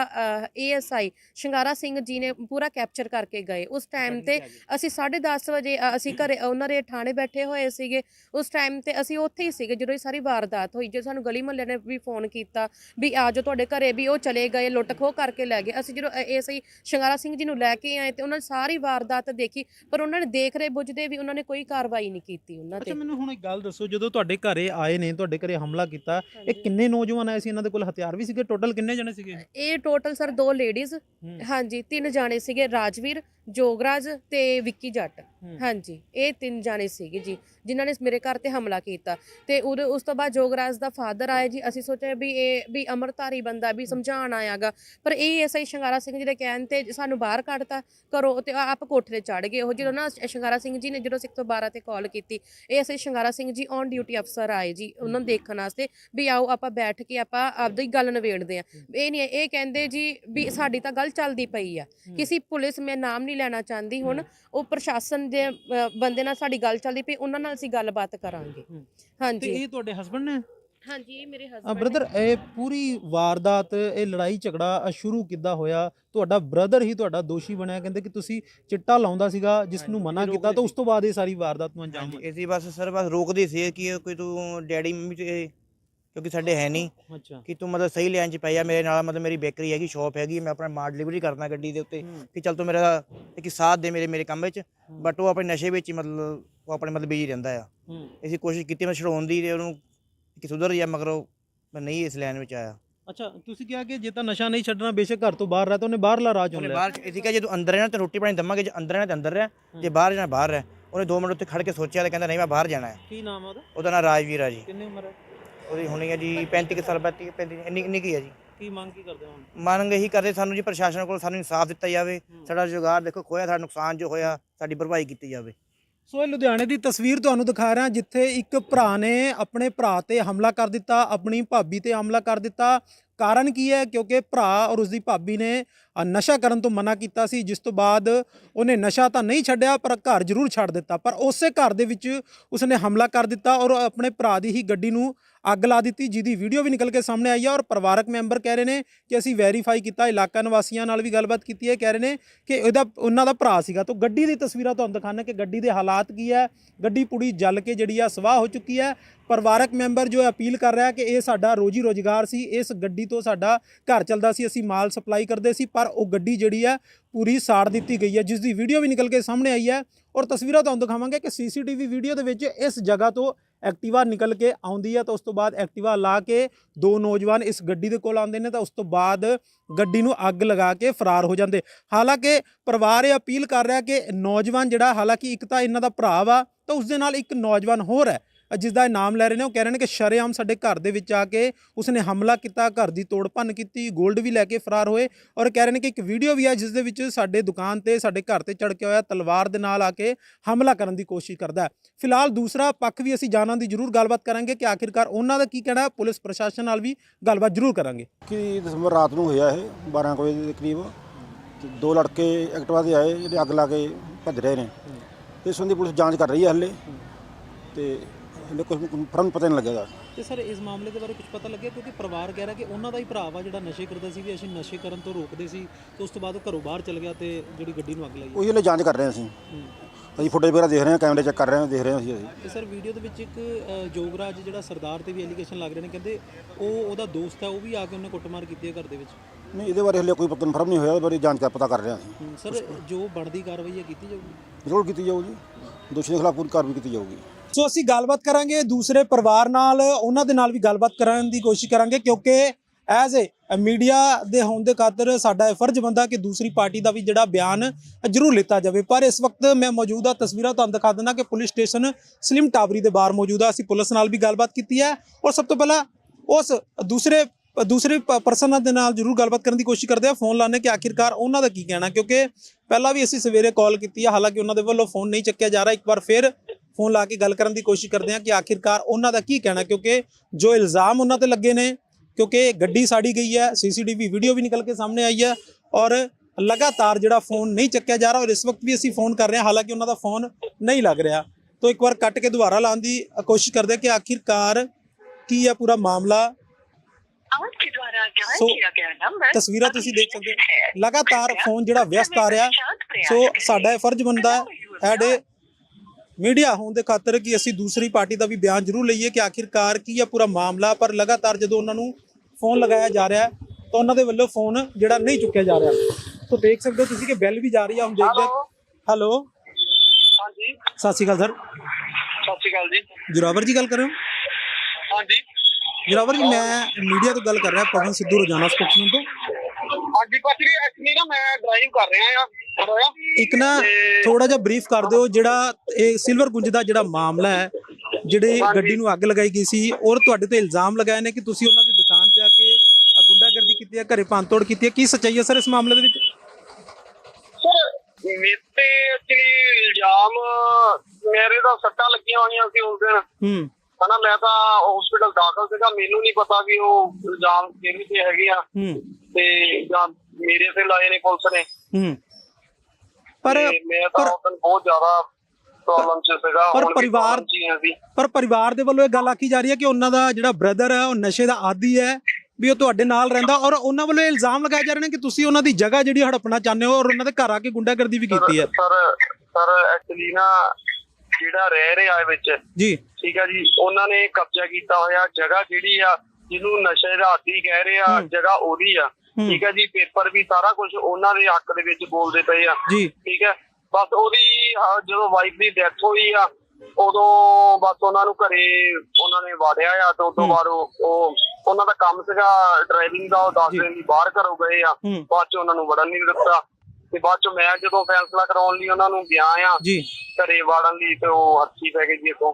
ਏਐਸਆਈ ਸ਼ਿੰਗਾਰਾ ਸਿੰਘ ਜੀ ਨੇ ਪੂਰਾ ਕੈਪਚਰ ਕਰਕੇ ਗਏ। ਉਸ ਟਾਈਮ ਤੇ ਅਸੀਂ 10:30 ਵਜੇ ਅਸੀਂ ਘਰੇ ਉਹਨਾਂ ਦੇ ਥਾਣੇ ਬੈਠੇ ਹੋਏ ਸੀਗੇ। ਉਸ ਟਾਈਮ ਤੇ ਅਸੀਂ ਉੱਥੇ ਹੀ ਸੀਗੇ ਜਦੋਂ ਇਹ ਸਾਰੀ ਵਾਰਦਾਤ ਹੋਈ ਜਦੋਂ ਸਾਨੂੰ ਗਲੀ ਮੁਹੱਲੇ ਨੇ ਵੀ ਫੋਨ ਕੀਤਾ ਵੀ ਆ ਜਾਓ ਤੁਹਾਡੇ ਘਰੇ ਵੀ ਉਹ ਚਲੇ ਗਏ ਲੁੱਟ ਖੋਹ ਕਰਕੇ ਲੈ ਗਏ। ਅਸੀਂ ਜਦੋਂ ਸਹੀ ਸ਼ਿੰਗਾਰਾ ਸਿੰਘ ਜੀ ਨੂੰ ਲੈ ਕੇ ਆਏ ਤੇ ਉਹਨਾਂ ਨੇ ਸਾਰੀ ਵਾਰਦਾਤ ਦੇਖੀ ਪਰ ਉਹਨਾਂ ਨੇ ਦੇਖ ਰਹੇ ਬੁੱਝਦੇ ਵੀ ਉਹਨਾਂ ਨੇ ਕੋਈ ਕਾਰਵਾਈ ਨਹੀਂ ਕੀਤੀ। ਉਹਨਾਂ ਤੇ ਅੱਛਾ ਮੈਨੂੰ ਹੁਣ ਇੱਕ ਗੱਲ ਦੱਸੋ ਜਦੋਂ ਤੁਹਾਡੇ ਘਰੇ ਆਏ ਨੇ ਤੁਹਾਡੇ ਘਰੇ ਹਮਲਾ ਕੀਤਾ ਇਹ ਕਿੰਨੇ ਨੌਜਵਾਨ ਆਏ ਸੀ? ਇਹਨਾਂ ਦੇ ਕੋਲ ਹਥਿਆਰ ਵੀ ਸੀਗੇ? ਟੋਟਲ ਕਿੰਨੇ ਜਣੇ ਸੀਗੇ? ਇਹ ਟੋਟਲ ਸਰ ਦੋ ਲੇਡੀਜ਼ ਹੂੰ। ਹਾਂਜੀ ਤਿੰਨ ਜਾਣੇ ਸੀਗੇ ਰਾਜਵੀਰ ਜੋਗਰਾਜ ਤੇ ਵਿੱਕੀ ਜੱਟ। ਹਾਂਜੀ ਇਹ ਤਿੰਨ ਜਾਣੇ ਸੀਗੇ ਜੀ ਜਿਨ੍ਹਾਂ ਨੇ ਮੇਰੇ ਘਰ ਤੇ ਹਮਲਾ ਕੀਤਾ। ਤੇ ਉਹਦੇ ਉਸ ਤੋਂ ਬਾਅਦ ਜੋਗਰਾਜ ਦਾ ਫਾਦਰ ਆਇਆ ਜੀ। ਅਸੀਂ ਸੋਚਿਆ ਵੀ ਇਹ ਵੀ ਅਮਰਤਾਰੀ ਬੰਦਾ ਵੀ ਸਮਝਾਉਣ ਆਇਆਗਾ। ਪਰ ਇਹ ਐਸਆਈ ਸ਼ਿੰਗਾਰਾ ਸਿੰਘ ਜੀ ਦੇ ਕਹਿਣ ਤੇ ਸਾਨੂੰ ਬਾਹਰ ਕੱਢਤਾ। ਕਰੋ ਤੇ ਆਪ ਕੋਠੇ ਤੇ ਚੜ ਗਏ। ਉਹ ਜਦੋਂ ਨਾ ਸ਼ਿੰਗਾਰਾ ਸਿੰਘ ਜੀ ਨੇ ਜਦੋਂ 112 ਤੇ ਕਾਲ ਕੀਤੀ ਇਹ SI Shingara Singh ji on duty ਅਫਸਰ ਆਏ ਜੀ ਉਹਨਾਂ ਨੂੰ ਦੇਖਣ ਵਾਸਤੇ ਵੀ ਆਓ ਆਪਾਂ ਬੈਠ ਕੇ ਆਪਾਂ ਆਪਦੀ ਗੱਲ ਨਿਬੇੜਦੇ ਆ ਇਹ ਨਹੀਂ ਇਹ ਕਹਿੰਦੇ ਜੀ ਵੀ ਸਾਡੀ ਤਾਂ ਗੱਲ ਚੱਲਦੀ ਪਈ ਆ। ਕਿਸੇ ਪੁਲਿਸ ਮੈਂ ਨਾਮ ਨਹੀਂ ਨਹੀਂ ਲੈਣਾ ਚਾਹੁੰਦੀ ਹੁਣ ਉਹ ਪ੍ਰਸ਼ਾਸਨ ਦੇ ਅ, ਬੰਦੇ ਨਾਲ ਸਾਡੀ ਗੱਲ ਚੱਲਦੀ ਪਈ ਉਹਨਾਂ ਨਾਲ ਅਸੀਂ ਗੱਲਬਾਤ ਕਰਾਂਗੇ। ਹੂੰ। ਤੇ ਹਾਂਜੀ ਇਹ ਤੁਹਾਡੇ ਹਸਬੰਡ ਨੇ? ਹਾਂਜੀ ਇਹ ਮੇਰੇ ਹਸਬੰਡ ਬ੍ਰਦਰ ਇਹ ਪੂਰੀ ਵਾਰਦਾਤ ਇਹ ਲੜਾਈ ਝਗੜਾ ਅ, ਸ਼ੁਰੂ ਕਿੱਦਾਂ ਹੋਇਆ? ਤੁਹਾਡਾ ਬ੍ਰਦਰ ਹੀ ਤੁਹਾਡਾ ਦੋਸ਼ੀ ਬਣਿਆ ਕਹਿੰਦੇ ਕਿ ਤੁਸੀਂ ਚਿੱਟਾ ਲਾਉਂਦਾ ਸੀਗਾ ਜਿਸ ਨੂੰ ਹਾਂਜੀ, ਮਨਾ ਇਹ ਕੀਤਾ ਤਾਂ ਰੋਕਦੇ ਉਸ ਤੋਂ ਬਾਅਦ ਇਹ ਸਾਰੀ ਵਾਰਦਾਤ ਨੂੰ ਅੰਜਾਮ ਹਾਂਜੀ ਅਸੀਂ ਬਸ ਸਰ ਬਸ ਰੋਕਦੇ ਸੀ ਕਿ ਇਹ ਕੋਈ ਤੂੰ ਡੈਡੀ ਮੰਮੀ ਤੇ ਕਿਉਂਕਿ ਸਾਡੇ ਹੈ ਨਹੀਂ। ਅੱਛਾ। ਕਿ ਤੂੰ ਮਤਲਬ ਸਹੀ ਲਾਈਨ 'ਚ ਪਈ ਆ ਮੇਰੇ ਨਾਲ ਮਤਲਬ ਮੇਰੀ ਬੇਕਰੀ ਹੈਗੀ ਸ਼ਾਪ ਹੈਗੀ ਮੈਂ ਆਪਣਾ ਮਾਲ ਡਿਲੀਵਰੀ ਕਰਦਾ ਗੱਡੀ ਦੇ ਉੱਤੇ ਕਿ ਚੱਲ ਤੂੰ ਮੇਰਾ ਇੱਕ ਸਾਥ ਦੇ ਮੇਰੇ ਮੇਰੇ ਕੰਮ ਵਿੱਚ। ਬਟ ਉਹ ਆਪਣੇ ਨਸ਼ੇ ਵਿੱਚ ਹੀ ਮਤਲਬ ਉਹ ਆਪਣੇ ਮਤਲਬ ਬਿਜ਼ੀ ਰਹਿੰਦਾ ਆ। ਅਸੀਂ ਕੋਸ਼ਿਸ਼ ਕੀਤੀ ਮੈਂ ਛਡਾਉਣ ਦੀ ਤੇ ਉਹਨੂੰ ਕਿ ਸੁਧਰ ਜਾ ਮਗਰ ਉਹ ਮੈਂ ਨਹੀਂ ਇਸ ਲਾਈਨ ਵਿੱਚ ਆਇਆ। ਅੱਛਾ ਤੁਸੀਂ ਕਿਹਾ ਕਿ ਜੇ ਤਾਂ ਨਸ਼ਾ ਨਹੀਂ ਛੱਡਣਾ ਬੇਸ਼ੱਕ ਘਰ ਤੋਂ ਬਾਹਰ ਰਹਿ ਤਾਂ ਉਹਨੇ ਬਾਹਰਲਾ ਉਹਨੇ ਲਿਆ। ਬਾਹਰ ਅਸੀਂ ਕਿਹਾ ਜੇ ਤੂੰ ਅੰਦਰ ਰਹਿਣਾ ਤੇ ਰੋਟੀ ਪਾਣੀ ਦਵਾਂਗੇ ਜੇ ਅੰਦਰ ਰਹਿਣਾ ਤੇ ਅੰਦਰ ਰਹਿ। ਜੇ ਬਾਹਰ ਜਾਣਾ ਬਾਹਰ ਰਹਿ। ਉਹਨੇ 2 ਮਿੰਟ ਉੱਤੇ ਖੜ ਕੇ ਸੋਚਿਆ ਤੇ ਕਹਿੰਦਾ ਨਹੀਂ ਮੈਂ ਬਾਹਰ ਜਾਣਾ ਹੈ ਕੀ ਨਾਮ ਉਹਦਾ? ਉਹਦਾ ਨਾਂ ਰਾਜਵੀਰ ਆ ਜੀ। ਕਿੰਨੀ ਉਮਰ ਹੈ? ਉਹਦੀ ਹੋਣੀ ਹੈ ਜੀ 35 ਕੁ ਸਾਲ 35 35 ਇੰਨੀ ਇੰਨੀ ਕੀ ਹੈ ਜੀ। ਕੀ ਮੰਗ ਕੀ ਕਰਦੇ ਹੋ ਹੁਣ? ਮੰਗ ਇਹੀ ਕਰਦੇ ਸਾਨੂੰ ਜੀ ਪ੍ਰਸ਼ਾਸਨ ਕੋਲ ਸਾਨੂੰ ਇਨਸਾਫ ਦਿੱਤਾ ਜਾਵੇ। ਸਾਡਾ ਰੁਜ਼ਗਾਰ ਦੇਖੋ ਖੋਇਆ ਸਾਡਾ ਨੁਕਸਾਨ ਜੋ ਹੋਇਆ ਸਾਡੀ ਭਰਪਾਈ ਕੀਤੀ ਜਾਵੇ। ਸੋ ਇਹ ਲੁਧਿਆਣੇ ਦੀ ਤਸਵੀਰ ਤੁਹਾਨੂੰ ਦਿਖਾ ਰਿਹਾ ਜਿੱਥੇ ਇੱਕ ਭਰਾ ਨੇ ਆਪਣੇ ਭਰਾ ਤੇ ਹਮਲਾ ਕਰ ਦਿੱਤਾ ਆਪਣੀ ਭਾਬੀ ਤੇ ਹਮਲਾ ਕਰ ਦਿੱਤਾ। ਕਾਰਨ ਕੀ ਹੈ? ਕਿਉਂਕਿ ਭਰਾ ਔਰ ਉਸਦੀ ਭਾਬੀ ਨੇ ਨਸ਼ਾ ਕਰਨ ਤੋਂ ਮਨਾ ਕੀਤਾ ਸੀ ਜਿਸ ਤੋਂ ਬਾਅਦ ਉਹਨੇ ਨਸ਼ਾ ਤਾਂ ਨਹੀਂ ਛੱਡਿਆ ਪਰ ਘਰ ਜ਼ਰੂਰ ਛੱਡ ਦਿੱਤਾ। ਪਰ ਉਸੇ ਘਰ ਦੇ ਵਿੱਚ ਉਸਨੇ ਹਮਲਾ ਕਰ ਦਿੱਤਾ ਔਰ ਆਪਣੇ ਭਰਾ ਦੀ ਹੀ ਗੱਡੀ ਨੂੰ ਅੱਗ ਲਾ ਦਿੱਤੀ, ਜਿਹਦੀ ਵੀਡੀਓ ਵੀ ਨਿਕਲ ਕੇ ਸਾਹਮਣੇ ਆਈ ਹੈ ਔਰ ਪਰਿਵਾਰਕ ਮੈਂਬਰ ਕਹਿ ਰਹੇ ਨੇ ਕਿ ਅਸੀਂ ਵੈਰੀਫਾਈ ਕੀਤਾ, ਇਲਾਕਾ ਨਿਵਾਸੀਆਂ ਨਾਲ ਵੀ ਗੱਲਬਾਤ ਕੀਤੀ ਹੈ, ਕਹਿ ਰਹੇ ਨੇ ਕਿ ਇਹਦਾ ਉਹਨਾਂ ਦਾ ਭਰਾ ਸੀਗਾ। ਤਾਂ ਗੱਡੀ ਦੀ ਤਸਵੀਰਾਂ ਤੁਹਾਨੂੰ ਦਿਖਾਣਾ ਕਿ ਗੱਡੀ ਦੇ ਹਾਲਾਤ ਕੀ ਹੈ। ਗੱਡੀ ਪੂਰੀ ਜਲ ਕੇ ਜਿਹੜੀ ਆ ਸਵਾਹ ਹੋ ਚੁੱਕੀ ਹੈ। ਪਰਿਵਾਰਕ ਮੈਂਬਰ ਜੋ ਹੈ ਅਪੀਲ ਕਰ ਰਿਹਾ ਕਿ ਇਹ ਸਾਡਾ ਰੋਜੀ ਰੋਜ਼ਗਾਰ ਸੀ, ਇਸ ਗੱਡੀ ਤੋਂ ਸਾਡਾ ਘਰ ਚੱਲਦਾ ਸੀ, ਅਸੀਂ ਮਾਲ ਸਪਲਾਈ ਕਰਦੇ ਸੀ, ਪਰ ਉਹ ਗੱਡੀ ਜਿਹੜੀ ਹੈ ਪੂਰੀ ਸਾੜ ਦਿੱਤੀ ਗਈ ਹੈ ਜਿਸ ਦੀ ਵੀਡੀਓ ਵੀ ਨਿਕਲ ਕੇ ਸਾਹਮਣੇ ਆਈ ਹੈ। ਔਰ ਤਸਵੀਰਾਂ ਤੁਹਾਨੂੰ ਦਿਖਾਵਾਂਗੇ ਕਿ ਸੀਸੀਟੀਵੀ ਵੀਡੀਓ ਦੇ ਵਿੱਚ ਇਸ ਜਗ੍ਹਾ ਤੋਂ ਐਕਟਿਵਾ ਨਿਕਲ ਕੇ ਆਉਂਦੀ ਹੈ ਤਾਂ ਉਸ ਤੋਂ ਬਾਅਦ ਐਕਟਿਵਾ ਲਾ ਕੇ ਦੋ ਨੌਜਵਾਨ ਇਸ ਗੱਡੀ ਦੇ ਕੋਲ ਆਉਂਦੇ ਨੇ ਤਾਂ ਉਸ ਤੋਂ ਬਾਅਦ ਗੱਡੀ ਨੂੰ ਅੱਗ ਲਗਾ ਕੇ ਫਰਾਰ ਹੋ ਜਾਂਦੇ। ਹਾਲਾਂਕਿ ਪਰਿਵਾਰ ਇਹ ਅਪੀਲ ਕਰ ਰਿਹਾ ਕਿ ਨੌਜਵਾਨ ਜਿਹੜਾ ਹਾਲਾਂਕਿ ਇੱਕ ਤਾਂ ਇਹਨਾਂ ਦਾ ਭਰਾ ਵਾ ਤਾਂ ਉਸ ਦੇ ਨਾਲ ਇੱਕ ਨੌਜਵਾਨ ਹੋਰ ਹੈ। ਜਿਸ ਦਾ ਨਾਮ ਲੈ ਰਹੇ ਨੇ, ਉਹ ਕਹਿ ਰਹੇ ਨੇ ਕਿ ਸ਼ਰੇਆਮ ਸਾਡੇ ਘਰ ਦੇ ਵਿੱਚ ਆ ਕੇ ਉਸਨੇ ਹਮਲਾ ਕੀਤਾ, ਘਰ ਦੀ ਤੋੜ ਭੰਨ ਕੀਤੀ 골ਡ ਵੀ ਲੈ ਕੇ ਫਰਾਰ ਹੋਏ ਔਰ ਕਹਿ ਰਹੇ ਨੇ ਕਿ ਇੱਕ ਵੀਡੀਓ ਵੀ ਹੈ ਜਿਸ ਦੇ ਵਿੱਚ ਸਾਡੇ ਦੁਕਾਨ ਤੇ, ਸਾਡੇ ਘਰ ਤੇ ਚੜ ਕੇ ਹੋਇਆ ਤਲਵਾਰ ਦੇ ਨਾਲ ਆ ਕੇ ਹਮਲਾ ਕਰਨ ਦੀ ਕੋਸ਼ਿਸ਼ ਕਰਦਾ ਫਿਲਹਾਲ ਦੂਸਰਾ ਪੱਖ ਵੀ ਅਸੀਂ ਜਾਣਨ ਦੀ ਜ਼ਰੂਰ ਗੱਲਬਾਤ ਕਰਾਂਗੇ ਕਿ ਆਖਿਰਕਾਰ ਉਹਨਾਂ ਦਾ ਕੀ ਕਹਿਣਾ ਪੁਲਿਸ ਪ੍ਰਸ਼ਾਸਨ ਨਾਲ ਵੀ ਗੱਲਬਾਤ ਜ਼ਰੂਰ ਕਰਾਂਗੇ। ਕਿ ਦਸੰਬਰ ਰਾਤ ਨੂੰ ਹੋਇਆ ਇਹ 12 ਕੁ ਵਜੇ ਦੇ ਕਰੀਬ ਦੋ ਲੜਕੇ ਐਕਟਿਵਾ ਤੇ ਆਏ ਜਿਹੜੇ ਅੱਗ ਲਾ ਕੇ ਭੱਜ ਰਹੇ ਨੇ। ਤੇ ਸੰਬੰਧੀ ਪੁਲਿਸ ਜਾਂਚ ਕਰ ਰਹੀ ਹੈ ਹਲੇ, ਤੇ ਹਲੇ ਕੁਝ ਫਰਮ ਪਤਾ ਨਹੀਂ ਲੱਗੇਗਾ ਤੇ ਸਰ ਇਸ ਮਾਮਲੇ ਦੇ ਬਾਰੇ ਕੁਝ ਪਤਾ ਲੱਗਿਆ? ਕਿਉਂਕਿ ਪਰਿਵਾਰ ਕਹਿ ਰਿਹਾ ਕਿ ਉਹਨਾਂ ਦਾ ਹੀ ਭਰਾ ਵਾ ਜਿਹੜਾ ਨਸ਼ੇ ਕਰਦਾ ਸੀ ਵੀ ਅਸੀਂ ਨਸ਼ੇ ਕਰਨ ਤੋਂ ਰੋਕਦੇ ਸੀ ਤੇ ਉਸ ਤੋਂ ਬਾਅਦ ਉਹ ਘਰੋਂ ਬਾਹਰ ਚਲ ਗਿਆ ਤੇ ਜਿਹੜੀ ਗੱਡੀ ਨੂੰ ਅੱਗ ਲਾਈ। ਉਹੀ ਹਲੇ ਜਾਂਚ ਕਰ ਰਹੇ ਹਾਂ ਅਸੀਂ। ਅਸੀਂ ਫੁਟੇਜ ਵਗੈਰਾ ਦੇਖ ਰਹੇ ਹਾਂ ਕੈਮਰੇ ਚੈੱਕ ਕਰ ਰਹੇ ਹਾਂ ਦੇਖ ਰਹੇ ਹਾਂ ਅਸੀਂ ਅਸੀਂ। ਤੇ ਸਰ ਵੀਡੀਓ ਦੇ ਵਿੱਚ ਇੱਕ ਅ, ਜੋਗਰਾਜ ਜਿਹੜਾ ਸਰਦਾਰ ਤੇ ਵੀ ਐਲੀਗੇਸ਼ਨ ਲੱਗ ਰਹੇ ਨੇ ਕਹਿੰਦੇ ਉਹ ਉਹਦਾ ਦੋਸਤ ਹੈ ਉਹ ਵੀ ਆ ਕੇ ਉਹਨੇ ਕੁੱਟਮਾਰ ਕੀਤੀ ਹੈ ਘਰ ਦੇ ਵਿੱਚ। ਨਹੀਂ ਇਹਦੇ ਬਾਰੇ ਹਲੇ ਕੋਈ ਕਨਫਰਮ ਨਹੀਂ ਹੋਇਆ ਇਹਦੇ ਬਾਰੇ ਜਾਂਚ ਕਰ ਪਤਾ ਕਰ ਰਹੇ ਹਾਂ ਅਸੀਂ। ਹੂੰ, ਸਰ ਜੋ ਬਣਦੀ ਕਾਰਵਾਈ ਹੈ ਕੀਤੀ ਜਾਊਗੀ? ਜ਼ਰੂਰ ਕੀਤੀ ਜਾਊਗੀ। ਦੋਸ਼ੀ ਦੇ ਖਿਲਾਫ ਪੂਰੀ ਕਾਰਵਾਈ ਕੀਤੀ ਜਾਊਗੀ। ਸੋ ਅਸੀਂ ਗੱਲਬਾਤ ਕਰਾਂਗੇ ਦੂਸਰੇ ਪਰਿਵਾਰ ਨਾਲ, ਉਹਨਾਂ ਦੇ ਨਾਲ ਵੀ ਗੱਲਬਾਤ ਕਰਨ ਦੀ ਕੋਸ਼ਿਸ਼ ਕਰਾਂਗੇ ਕਿਉਂਕਿ ਐਜ਼ ਏ ਮੀਡੀਆ ਦੇ ਹੋਣ ਦੇ ਖਾਤਰ ਸਾਡਾ ਇਹ ਫਰਜ਼ ਬੰਦਾ ਕਿ ਦੂਸਰੀ ਪਾਰਟੀ ਦਾ ਵੀ ਜਿਹੜਾ ਬਿਆਨ ਜ਼ਰੂਰ ਲਿੱਤਾ ਜਾਵੇ। ਪਰ ਇਸ ਵਕਤ ਮੈਂ ਮੌਜੂਦਾ ਤਸਵੀਰਾਂ ਤੁਹਾਨੂੰ ਦਿਖਾ ਦਿੰਦਾ ਕਿ ਪੁਲਿਸ ਸਟੇਸ਼ਨ ਸਲਿਮ ਟਾਵਰੀ ਦੇ ਬਾਹਰ ਮੌਜੂਦਾ ਅਸੀਂ ਪੁਲਿਸ ਨਾਲ ਵੀ ਗੱਲਬਾਤ ਕੀਤੀ ਹੈ ਔਰ ਸਭ ਤੋਂ ਪਹਿਲਾਂ ਉਸ ਦੂਸਰੇ ਦੂਸਰੇ ਪਰਸਨ ਦੇ ਨਾਲ ਜ਼ਰੂਰ ਗੱਲਬਾਤ ਕਰਨ ਦੀ ਕੋਸ਼ਿਸ਼ ਕਰਦੇ ਆ। ਫੋਨ ਲਾਣੇ ਕਿ ਆਖਿਰਕਾਰ ਉਹਨਾਂ ਦਾ ਕੀ ਕਹਿਣਾ, ਕਿਉਂਕਿ ਪਹਿਲਾਂ ਵੀ ਅਸੀਂ ਸਵੇਰੇ ਕਾਲ ਕੀਤੀ ਹੈ ਹਾਲਾਂਕਿ ਉਹਨਾਂ ਦੇ ਵੱਲੋਂ ਫੋਨ ਨਹੀਂ ਚੱਕਿਆ ਜਾ ਰਿਹਾ। ਇੱਕ ਵਾਰ ਫਿਰ ਫੋਨ ਲਾ ਕੇ ਗੱਲ ਕਰਨ ਦੀ ਕੋਸ਼ਿਸ਼ ਕਰਦੇ ਆ ਕਿ ਆਖਿਰਕਾਰ ਉਹਨਾਂ ਦਾ ਕੀ ਕਹਿਣਾ ਕਿਉਂਕਿ ਜੋ ਇਲਜ਼ਾਮ ਉਹਨਾਂ ਤੇ ਲੱਗੇ ਨੇ ਕਿਉਂਕਿ ਗੱਡੀ ਸਾੜੀ ਗਈ ਹੈ ਸੀਸੀਟੀਵੀ ਵੀਡੀਓ ਵੀ ਨਿਕਲ ਕੇ ਸਾਹਮਣੇ ਆਈ ਹੈ ਔਰ ਲਗਾਤਾਰ ਜਿਹੜਾ ਫੋਨ ਨਹੀਂ ਚੱਕਿਆ ਜਾ ਰਿਹਾ ਔਰ ਇਸ ਵਕਤ ਵੀ ਅਸੀਂ ਫੋਨ ਕਰ ਰਹੇ ਹਾਂ ਹਾਲਾਂਕਿ ਉਹਨਾਂ ਦਾ ਫੋਨ ਨਹੀਂ ਲੱਗ ਰਿਹਾ ਤੋਂ ਇੱਕ ਵਾਰ ਕੱਟ ਕੇ ਦੁਬਾਰਾ ਲਾਉਣ ਦੀ ਕੋਸ਼ਿਸ਼ ਕਰਦੇ ਹਾਂ ਕਿ ਆਖਿਰਕਾਰ ਕੀ ਹੈ ਪੂਰਾ ਮਾਮਲਾ आपके द्वारा डायल सो, किया गया नंबर ਤਸਵੀਰਾਂ ਤੁਸੀਂ ਦੇਖ ਸਕਦੇ ਹੋ ਲਗਾਤਾਰ ਫੋਨ ਜਿਹੜਾ ਵਿਅਸਤ ਆ ਰਿਹਾ ਸੋ ਸਾਡਾ ਇਹ ਫਰਜ਼ ਬਣਦਾ ਹੈ ਐਡ ਮੀਡੀਆ ਹੋਣ ਦੇ ਖਾਤਰ ਕਿ ਅਸੀਂ ਦੂਸਰੀ ਪਾਰਟੀ ਦਾ ਵੀ ਬਿਆਨ ਜ਼ਰੂਰ ਲਈਏ ਕਿ ਆਖਿਰਕਾਰ ਕੀ ਹੈ ਪੂਰਾ ਮਾਮਲਾ ਪਰ ਲਗਾਤਾਰ ਜਦੋਂ ਉਹਨਾਂ ਨੂੰ ਫੋਨ ਲਗਾਇਆ ਜਾ ਰਿਹਾ ਤਾਂ ਉਹਨਾਂ ਦੇ ਵੱਲੋਂ ਫੋਨ ਜਿਹੜਾ ਨਹੀਂ ਚੁੱਕਿਆ ਜਾ ਰਿਹਾ। ਸੋ ਦੇਖ ਸਕਦੇ ਹੋ ਤੁਸੀਂ ਕਿ ਬੈਲ ਵੀ ਜਾ ਰਹੀ ਆ ਹੁਣ ਦੇਖਦੇ ਹੈਲੋ। ਹਾਂਜੀ। ਸਤਿ ਸ਼੍ਰੀ ਅਕਾਲ ਸਰ। ਸਤਿ ਸ਼੍ਰੀ ਅਕਾਲ ਜੀ। ਜੁਰਾਵਰ ਜੀ ਗੱਲ ਕਰ ਰਹੇ ਹੋ? ਹਾਂਜੀ। ਜੁਰਾਵਰ ਜੀ ਮੈਂ ਮੀਡੀਆ ਤੋਂ ਗੱਲ ਕਰ ਰਿਹਾ ਪਵਨ ਸਿੱਧੂ ਰੋਜ਼ਾਨਾ ਸਪੋਕਸਮੈਨ ਤੋਂ। ਹਾਂਜੀ ਭਾਜੀ ਐਕਚੁਅਲੀ ਨਾ ਮੈਂ ਡਰਾਈਵ ਕਰ ਰਿਹਾ ਆ ਥੋੜਾ ਇੱਕ ਨਾ ਥੋੜਾ ਜਿਹਾ ਬਰੀਫ ਕਰ ਦਿਓ ਜਿਹੜਾ ਇਹ ਸਿਲਵਰ ਗੁੰਜ ਦਾ ਜਿਹੜਾ ਮਾਮਲਾ ਹੈ ਜਿਹੜੇ। ਗੱਡੀ ਨੂੰ ਅੱਗ ਲਗਾਈ ਗਈ ਸੀ ਔਰ ਤੁਹਾਡੇ ਤੇ ਇਲਜ਼ਾਮ ਲਗਾਏ ਨੇ ਕਿ ਤੁਸੀਂ ਉਹਨਾਂ ਦੀ ਦੁਕਾਨ ਤੇ ਆ ਕੇ ਗੁੰਡਾਗਰਦੀ ਕੀਤੀ ਹੈ ਘਰੇ ਭੰਨਤੋੜ ਕੀਤੀ ਹੈ। ਕੀ ਸੱਚਾਈ ਹੈ ਸਰ ਇਸ ਮਾਮਲੇ ਦੇ ਵਿੱਚ? ਸਰ ਮੇਰੇ ਤੇ ਐਕਚੁਅਲੀ ਇਲਜ਼ਾਮ ਮੇਰੇ ਦਾ ਸੱਟਾਂ ਲੱਗੀਆਂ ਹੋਈਆਂ ਸੀ ਉਸ ਦਿਨ। ਹੂੰ। ਹਨਾ ਮੈਂ ਤਾਂ ਹਸਪੀਟਲ ਦਾਖਲ ਸੀਗਾ ਮੈਨੂੰ ਨਹੀਂ ਪਤਾ ਵੀ ਉਹ ਇਲਜ਼ਾਮ ਕਿਹਦੇ ਤੇ ਹੈਗੇ ਆ। ਤੇ ਜਾਂ ਮੇਰੇ ਤੇ ਲਾਏ ਨੇ ਪੁਲਿਸ ਨੇ। ਪਰ ਮੈਂ ਤਾਂ ਉਸ ਦਿਨ ਬਹੁਤ ਜ਼ਿਆਦਾ ਪ੍ਰੋਬਲਮ ਚ ਸੀਗਾ। ਪਰ ਪਰਿਵਾਰ- ਪਰ ਪਰਿਵਾਰ ਦੇ ਵੱਲੋਂ ਇਹ ਗੱਲ ਆਖੀ ਜਾ ਰਹੀ ਹੈ ਕਿ ਉਹਨਾਂ ਦਾ ਜਿਹੜਾ ਬ੍ਰਦਰ ਹੈ ਉਹ ਨਸ਼ੇ ਦਾ ਆਦੀ ਹੈ ਵੀ ਉਹ ਤੁਹਾਡੇ ਨਾਲ ਰਹਿੰਦਾ ਔਰ ਉਹਨਾਂ ਵੱਲੋਂ ਇਲਜ਼ਾਮ ਲਗਾਏ ਜਾ ਰਹੇ ਨੇ ਕਿ ਤੁਸੀਂ ਉਹਨਾਂ ਦੀ ਜਗ੍ਹਾ ਜਿਹੜੀ ਹੜਪਣਾ ਚਾਹੁੰਦੇ ਹੋ ਔਰ ਉਹਨਾਂ ਦੇ ਘਰ ਆ ਕੇ ਗੁੰਡਾਗਰਦੀ ਵੀ ਕੀਤੀ ਹੈ। ਸਰ ਸਰ ਐਕਚੁਅਲੀ ਨਾ ਜਿਹੜਾ ਰਹਿ ਰਿਹਾ ਹੈ ਵਿੱਚ ਜੀ ਠੀਕ ਹੈ ਜੀ ਉਹਨਾਂ ਨੇ ਕਬਜ਼ਾ ਕੀਤਾ ਹੋਇਆ ਜਗ੍ਹਾ ਜਿਹੜੀ ਆ ਜਿਹਨੂੰ ਨਸ਼ੇ ਦਾ ਆਦੀ ਕਹਿ ਰਹੇ ਆ। ਜਗ੍ਹਾ ਉਹਦੀ ਆ। ਠੀਕ ਹੈ ਜੀ ਪੇਪਰ ਵੀ ਸਾਰਾ ਕੁਝ ਉਹਨਾਂ ਦੇ ਹੱਕ ਦੇ ਵਿੱਚ ਬੋਲਦੇ ਪਏ ਆ ਜੀ ਠੀਕ ਹੈ ਬਸ ਉਹਦੀ ਜਦੋਂ ਵਾਈਫ ਦੀ ਡੈਥ ਹੋਈ ਆ ਉਦੋਂ ਬਸ ਉਹਨਾਂ ਨੂੰ ਘਰੇ ਉਹਨਾਂ ਨੇ ਵਾੜਿਆ ਆ ਤੇ ਉਦੋਂ। ਬਾਅਦ ਉਹ ਉਹ- ਉਹਨਾਂ ਦਾ ਕੰਮ ਸੀਗਾ ਡਰਾਈਵਿੰਗ ਦਾ ਉਹ 10 ਜੀ। ਦਿਨ ਦੀ ਬਾਹਰ ਘਰੋਂ ਗਏ ਆ ਬਾਅਦ ਚ ਉਹਨਾਂ ਨੂੰ ਵੜਨ ਨਹੀਂ ਦਿੱਤਾ ਤੇ ਬਾਅਦ ਚ ਮੈਂ ਜਦੋਂ ਫੈਸਲਾ ਕਰਾਉਣ ਲਈ ਉਹਨਾਂ ਨੂੰ ਗਿਆ ਆ ਜੀ। ਘਰੇ ਵਾੜਨ ਲਈ ਤੇ ਉਹ ਹੱਥੀ ਪੈ ਗਏ ਜੀ ਤੋਂ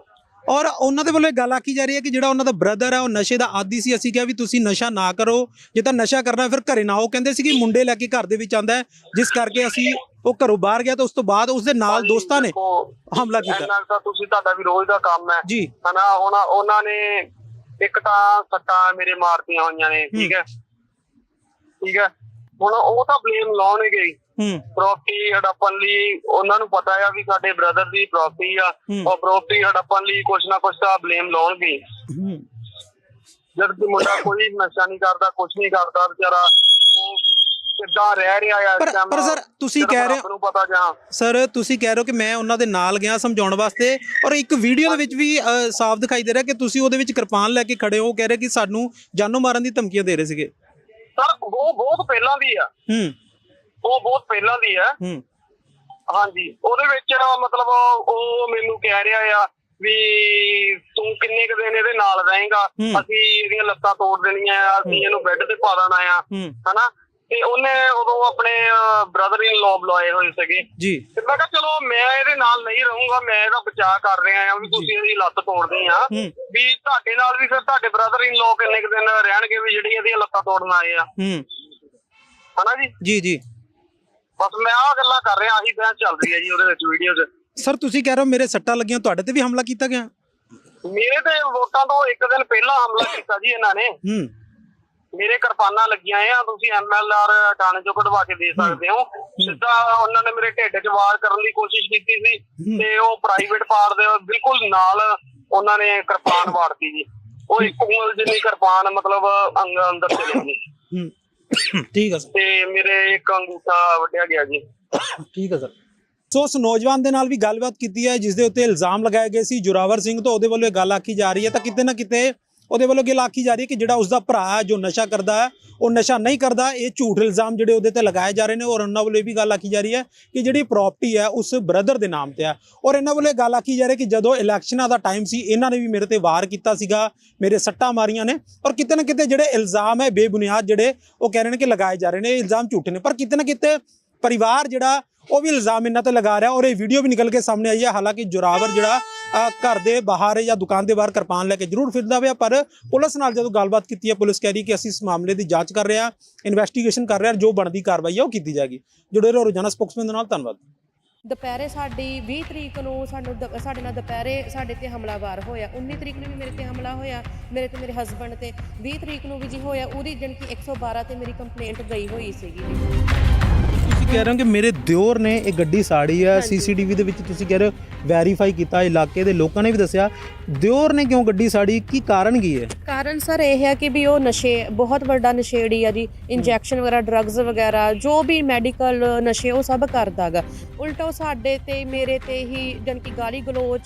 ਔਰ ਉਹਨਾਂ ਦੇ ਵੱਲੋਂ ਇਹ ਗੱਲ ਆਖੀ ਜਾ ਰਹੀ ਹੈ ਕਿ ਜਿਹੜਾ ਉਹਨਾਂ ਦਾ ਬ੍ਰਦਰ ਹੈ ਉਹ ਨਸ਼ੇ ਦਾ ਆਦੀ ਸੀ। ਅਸੀਂ ਕਿਹਾ ਵੀ ਤੁਸੀਂ ਨਸ਼ਾ ਨਾ ਕਰੋ ਜੇ ਤਾਂ ਨਸ਼ਾ ਕਰਨਾ ਫਿਰ ਘਰੇ ਨਾ ਆਓ। ਕਹਿੰਦੇ ਸੀ ਕਿ ਮੁੰਡੇ ਲੈ ਕੇ ਘਰ ਦੇ ਵਿੱਚ ਆਂਦਾ ਜਿਸ ਕਰਕੇ ਅਸੀਂ ਉਹ ਘਰੋਂ ਬਾਹਰ ਗਿਆ ਤਾਂ ਉਸ ਤੋਂ ਬਾਅਦ ਉਸ ਦੇ ਨਾਲ ਦੋਸਤਾਂ ਨੇ ਹਮਲਾ ਕੀਤਾ। ਕੁ ਤਾਂ ਤੁਸੀਂ ਤੁਹਾਡਾ ਵੀ ਰੋਜ਼ ਦਾ ਕੰਮ ਹੈ। ਜੀ। ਹਨਾ ਹੁਣ ਉਹਨਾਂ ਨੇ ਇੱਕ ਤਾਂ ਸੱਟਾਂ ਮੇਰੇ ਮਾਰਤੀਆਂ ਹੋਈਆਂ ਨੇ ਠੀਕ ਹੈ। ਠੀਕ ਹੈ। ਹੁਣ ਉਹ ਤਾਂ ਬਲੇਮ ਲਾਉਣਗੇ ਪ੍ਰਾਪਰਟੀ ਹੜੱਪਣ ਲਈ ਉਹਨਾਂ ਨੂੰ ਪਤਾ ਆ ਵੀ ਸਾਡੇ ਬ੍ਰਦਰ ਦੀ ਪ੍ਰਾਪਰਟੀ ਆ। ਹੂੰ। ਉਹ ਪ੍ਰਾਪਰਟੀ ਹੜੱਪਣ ਲਈ ਕੁਛ ਨਾ ਕੁਛ ਤਾਂ ਬਲੇਮ ਲਾਉਣਗੇ। ਹੀ। ਹੂੰ ਜਦ ਕਿ ਮੁੰਡਾ ਕੋਈ ਨਸ਼ਾ ਨਹੀਂ ਕਰਦਾ ਕੁਛ ਨਹੀਂ ਕਰਦਾ ਵਿਚਾਰਾ ਉਹ ਕਿੱਦਾਂ ਰਹਿ ਰਿਹਾ ਆ ਪਰ-? ਪਰ ਸਰ, ਤੁਸੀਂ ਕਹਿ ਰਹੇ ਨੂੰ ਪਤਾ ਜਾਂ। ਸਰ ਤੁਸੀਂ ਕਹਿ ਰਹੇ ਹੋ ਕਿ ਮੈਂ ਉਹਨਾਂ ਦੇ ਨਾਲ ਗਿਆ ਸਮਝਾਉਣ ਵਾਸਤੇ ਔਰ ਇੱਕ ਵੀਡੀਓ ਦੇ ਵਿੱਚ ਵੀ ਸਾਫ਼ ਦਿਖਾਈ ਦੇ ਰਿਹਾ ਕਿ ਤੁਸੀਂ ਉਹਦੇ ਵਿੱਚ ਕਿਰਪਾਨ ਲੈ ਕੇ ਖੜੇ ਹੋ। ਉਹ ਕਹਿ ਰਹੇ ਕਿ ਸਾਨੂੰ ਜਾਨੋਂ ਮਾਰਨ ਦੀ ਧਮਕੀਆਂ ਦੇ ਰਹੇ ਸੀਗੇ। ਸਰ ਉਹ ਬਹੁਤ ਪਹਿਲਾਂ ਦੀ ਆ। ਹੂੰ। ਉਹ ਬਹੁਤ ਪਹਿਲਾਂ ਦੀ ਆ ਹੂੰ। ਹਾਂਜੀ। ਉਹਦੇ ਵਿੱਚ ਮਤਲਬ ਉਹ ਮੈਨੂੰ ਕਹਿ ਰਿਹਾ ਆ ਵੀ ਤੂੰ ਕਿੰਨੇ ਕੁ ਦਿਨ ਇਹਦੇ ਨਾਲ ਰਹੇਗਾ। ਹੂੰ। ਅਸੀਂ ਇਹਦੀਆਂ ਲੱਤਾਂ ਤੋੜ ਦੇਣੀਆਂ ਆ ਅਸੀਂ ਇਹਨੂੰ ਬੈੱਡ ਤੇ ਪਾ ਦੇਣਾ ਆ। ਹੂੰ। ਹਨਾ? ਤੇ ਉਹਨੇ ਉਦੋਂ ਆਪਣੇ ਬ੍ਰਦਰ ਇਨ ਲੋ ਬੁਲਾਏ ਹੋਏ ਸੀਗੇ। ਜੀ। ਤੇ ਮੈਂ ਕਿਹਾ ਚਲੋ ਮੈਂ ਇਹਦੇ ਨਾਲ ਨਹੀਂ ਰਹੂੰਗਾ ਮੈਂ ਇਹਦਾ ਬਚਾਅ ਕਰ ਰਿਹਾ ਆ ਵੀ ਤੁਸੀਂ ਇਹਦੀ ਲੱਤ ਤੋੜਦੇ ਆ। ਹੂੰ। ਵੀ ਤੁਹਾਡੇ ਨਾਲ ਵੀ ਫਿਰ ਤੁਹਾਡੇ ਬ੍ਰਦਰ ਇਨ ਲੋ ਕਿੰਨੇ ਕੁ ਦਿਨ ਰਹਿਣਗੇ ਵੀ ਜਿਹੜੀ ਇਹਦੀਆਂ ਲੱਤਾਂ ਤੋੜਨ ਆਏ ਆ। ਹੂੰ। ਹਨਾ ਜੀ? ਜੀ ਜੀ। ਬਸ ਮੈਂ ਆਹ ਗੱਲਾਂ ਕਰ ਰਿਹਾ ਆਹੀ ਬਹਿਸ ਚੱਲ ਰਹੀ ਹੈ ਜੀ ਉਹਦੇ ਵਿੱਚ ਵੀਡੀਓ 'ਚ। ਸਰ ਤੁਸੀਂ ਕਹਿ ਰਹੇ ਹੋ ਮੇਰੇ ਸੱਟਾਂ ਲੱਗੀਆਂ ਤੁਹਾਡੇ ਤੇ ਵੀ ਹਮਲਾ ਕੀਤਾ ਗਿਆ? ਮੇਰੇ ਤੇ ਵੋਟਾਂ ਤੋਂ ਇੱਕ ਦਿਨ ਪਹਿਲਾਂ ਹਮਲਾ ਕੀਤਾ ਜੀ ਇਹਨਾਂ ਨੇ। ਹੂੰ। ਮੇਰੇ ਕਿਰਪਾਨਾਂ ਲੱਗੀਆਂ ਆ ਤੁਸੀਂ ਐਮਐਲਆਰ ਥਾਣੇ ਚੋਂ ਕਢਵਾ ਕੇ ਦੇ ਸਕਦੇ ਹੋ। ਸਿੱਧਾ ਉਹਨਾਂ ਨੇ ਮੇਰੇ ਢਿੱਡ 'ਚ ਵਾਰ ਕਰਨ ਦੀ ਕੋਸ਼ਿਸ਼ ਕੀਤੀ ਸੀ। ਤੇ ਉਹ ਪ੍ਰਾਈਵੇਟ ਪਾਰਟ ਦੇ ਬਿਲਕੁਲ ਨਾਲ ਉਹਨਾਂ ਨੇ ਕਿਰਪਾਨ ਵਾੜਤੀ ਜੀ। ਉਹ ਇੱਕ ਉਂਗਲ ਜਿੰਨੀ ਕਿਰਪਾਨ ਮਤਲਬ ਅੰਗ ਅੰਦਰ ਚਲੇ ਗਈ। ਹੂੰ। ਠੀਕ ਹੈ ਸਰ। ਤੇ ਮੇਰੇ ਇੱਕ ਅੰਗੂਠਾ ਵੱਢਿਆ ਗਿਆ ਜੀ। ਠੀਕ ਹੈ ਸਰ। ਸੋ ਉਸ ਨੌਜਵਾਨ ਦੇ ਨਾਲ ਵੀ ਗੱਲਬਾਤ ਕੀਤੀ ਹੈ ਜਿਸ ਦੇ ਉੱਤੇ ਇਲਜ਼ਾਮ ਲਗਾਏ ਗਏ ਸੀ ਜੁਰਾਵਰ ਸਿੰਘ ਤੋਂ ਉਹਦੇ ਵੱਲੋਂ ਇਹ ਗੱਲ ਆਖੀ ਜਾ ਰਹੀ ਹੈ। ਤਾਂ ਕਿਤੇ ਨਾ ਕਿਤੇ ਉਹਦੇ ਵੱਲੋਂ ਗੱਲ ਆਖੀ ਜਾ ਰਹੀ ਹੈ ਕਿ ਜਿਹੜਾ ਉਸਦਾ ਭਰਾ ਹੈ, ਜੋ ਨਸ਼ਾ ਕਰਦਾ ਹੈ, ਉਹ ਨਸ਼ਾ ਨਹੀਂ ਕਰਦਾ, ਇਹ ਝੂਠ ਇਲਜ਼ਾਮ ਜਿਹੜੇ ਉਹਦੇ ਤੇ ਲਗਾਏ ਜਾ ਰਹੇ ਨੇ ਔਰ ਉਹਨਾਂ ਵੱਲੋਂ ਇਹ ਵੀ ਗੱਲ ਆਖੀ ਜਾ ਰਹੀ ਹੈ ਕਿ ਜਿਹੜੀ ਪ੍ਰਾਪਰਟੀ ਹੈ, ਉਸ ਬ੍ਰਦਰ ਦੇ ਨਾਮ ਤੇ ਹੈ। ਔਰ ਇਹਨਾਂ ਵੱਲੋਂ ਇਹ ਗੱਲ ਆਖੀ ਜਾ ਰਹੀ ਹੈ ਕਿ ਜਦੋਂ ਇਲੈਕਸ਼ਨਾਂ ਦਾ ਟਾਈਮ ਸੀ, ਇਹਨਾਂ ਨੇ ਵੀ ਮੇਰੇ ਤੇ ਵਾਰ ਕੀਤਾ ਸੀਗਾ, ਮੇਰੇ ਸੱਟਾਂ ਮਾਰੀਆਂ ਨੇ, ਔਰ ਕਿਤੇ ਨਾ ਕਿਤੇ ਜਿਹੜੇ ਇਲਜ਼ਾਮ ਹੈ, ਬੇਬੁਨਿਆਦ ਜਿਹੜੇ ਉਹ ਕਹਿ ਰਹੇ ਨੇ ਕਿ ਲਗਾਏ ਜਾ ਰਹੇ ਨੇ, ਇਹ ਇਲਜ਼ਾਮ ਝੂਠੇ ਨੇ। ਪਰ ਕਿਤੇ ਨਾ ਕਿਤੇ ਪਰਿਵਾਰ ਜਿਹੜਾ ਉਹ ਵੀ ਇਲਜ਼ਾਮ ਇਹਨਾਂ ਤੇ ਲਗਾ ਰਿਹਾ ਔਰ ਇਹ ਵੀਡੀਓ ਵੀ ਨਿਕਲ ਕੇ ਸਾਹਮਣੇ ਆਈ ਹੈ। ਹਾਲਾਂਕਿ ਜੁਰਾਵਰ ਜਿਹੜਾ ਘਰ ਦੇ ਬਾਹਰ ਜਾਂ ਦੁਕਾਨ ਦੇ ਬਾਹਰ ਕਿਰਪਾਨ ਲੈ ਕੇ ਜ਼ਰੂਰ ਫਿਰਦਾ ਪਿਆ, ਪਰ ਪੁਲਿਸ ਨਾਲ ਜਦੋਂ ਗੱਲਬਾਤ ਕੀਤੀ ਹੈ, ਪੁਲਿਸ ਕਹਿ ਰਹੀ ਕਿ ਅਸੀਂ ਇਸ ਮਾਮਲੇ ਦੀ ਜਾਂਚ ਕਰ ਰਹੇ ਹਾਂ ਇਨਵੈਸਟੀਗੇਸ਼ਨ ਕਰ ਰਹੇ ਹਾਂ, ਜੋ ਬਣਦੀ ਕਾਰਵਾਈ ਹੈ ਉਹ ਕੀਤੀ ਜਾਏਗੀ। ਜੁੜੇ ਰਹੋ ਰੋਜ਼ਾਨਾ ਸਪੋਕਸਮੈਨ ਦੇ ਨਾਲ, ਧੰਨਵਾਦ। ਦੁਪਹਿਰੇ ਸਾਡੀ 20 ਤਰੀਕ ਨੂੰ ਸਾਨੂੰ ਸਾਡੇ ਨਾਲ ਦੁਪਹਿਰੇ ਸਾਡੇ ਤੇ ਹਮਲਾਵਾਰ ਹੋਇਆ। 19 ਤਰੀਕ ਨੂੰ ਵੀ ਮੇਰੇ ਤੇ ਹਮਲਾ ਹੋਇਆ, ਮੇਰੇ ਤੇ ਮੇਰੇ ਹਸਬੰਡ ਤੇ। 20 ਤਰੀਕ ਨੂੰ ਵੀ ਜੀ ਹੋਇਆ, ਉਹਦੀ ਜਨ ਕਿ 112 ਤੇ ਮੇਰੀ ਕੰਪਲੇਂਟ ਗਈ ਹੋਈ ਸੀਗੀ। ਕਹਿ ਰਹੇ ਹੋ ਕਿ ਮੇਰੇ ਦਿਓਰ ਨੇ ਇਹ ਗੱਡੀ ਸਾੜੀ ਹਾਂਜੀ। ਸੀਸੀਟੀਵੀ ਦੇ ਵਿੱਚ ਤੁਸੀਂ ਕਹਿ ਰਹੇ ਹੋ ਵੈਰੀਫਾਈ ਕੀਤਾ ਇਲਾਕੇ ਦੇ ਲੋਕਾਂ ਨੇ ਵੀ ਦੱਸਿਆ। ਦਿਓਰ ਨੇ ਕਿਉਂ ਗੱਡੀ ਸਾੜੀ? ਕੀ ਕਾਰਨ ਕੀ ਹੈ? ਕਾਰਨ ਸਰ ਇਹ ਹੈ ਕਿ ਵੀ ਉਹ ਨਸ਼ੇ ਬਹੁਤ ਵੱਡਾ ਨਸ਼ੇੜੀ ਆ ਜੀ ਇੰਜੈਕਸ਼ਨ ਵਗੈਰਾ ਡਰੱਗਸ ਵਗੈਰਾ ਜੋ ਵੀ ਮੈਡੀਕਲ ਨਸ਼ੇ ਉਹ ਸਭ ਕਰਦਾਗਾ। ਉਲਟਾ ਉਹ ਸਾਡੇ ਤੇ ਮੇਰੇ ਤੇ ਹੀ ਜਨ ਕਿ ਗਾਲੀ ਗਲੋਚ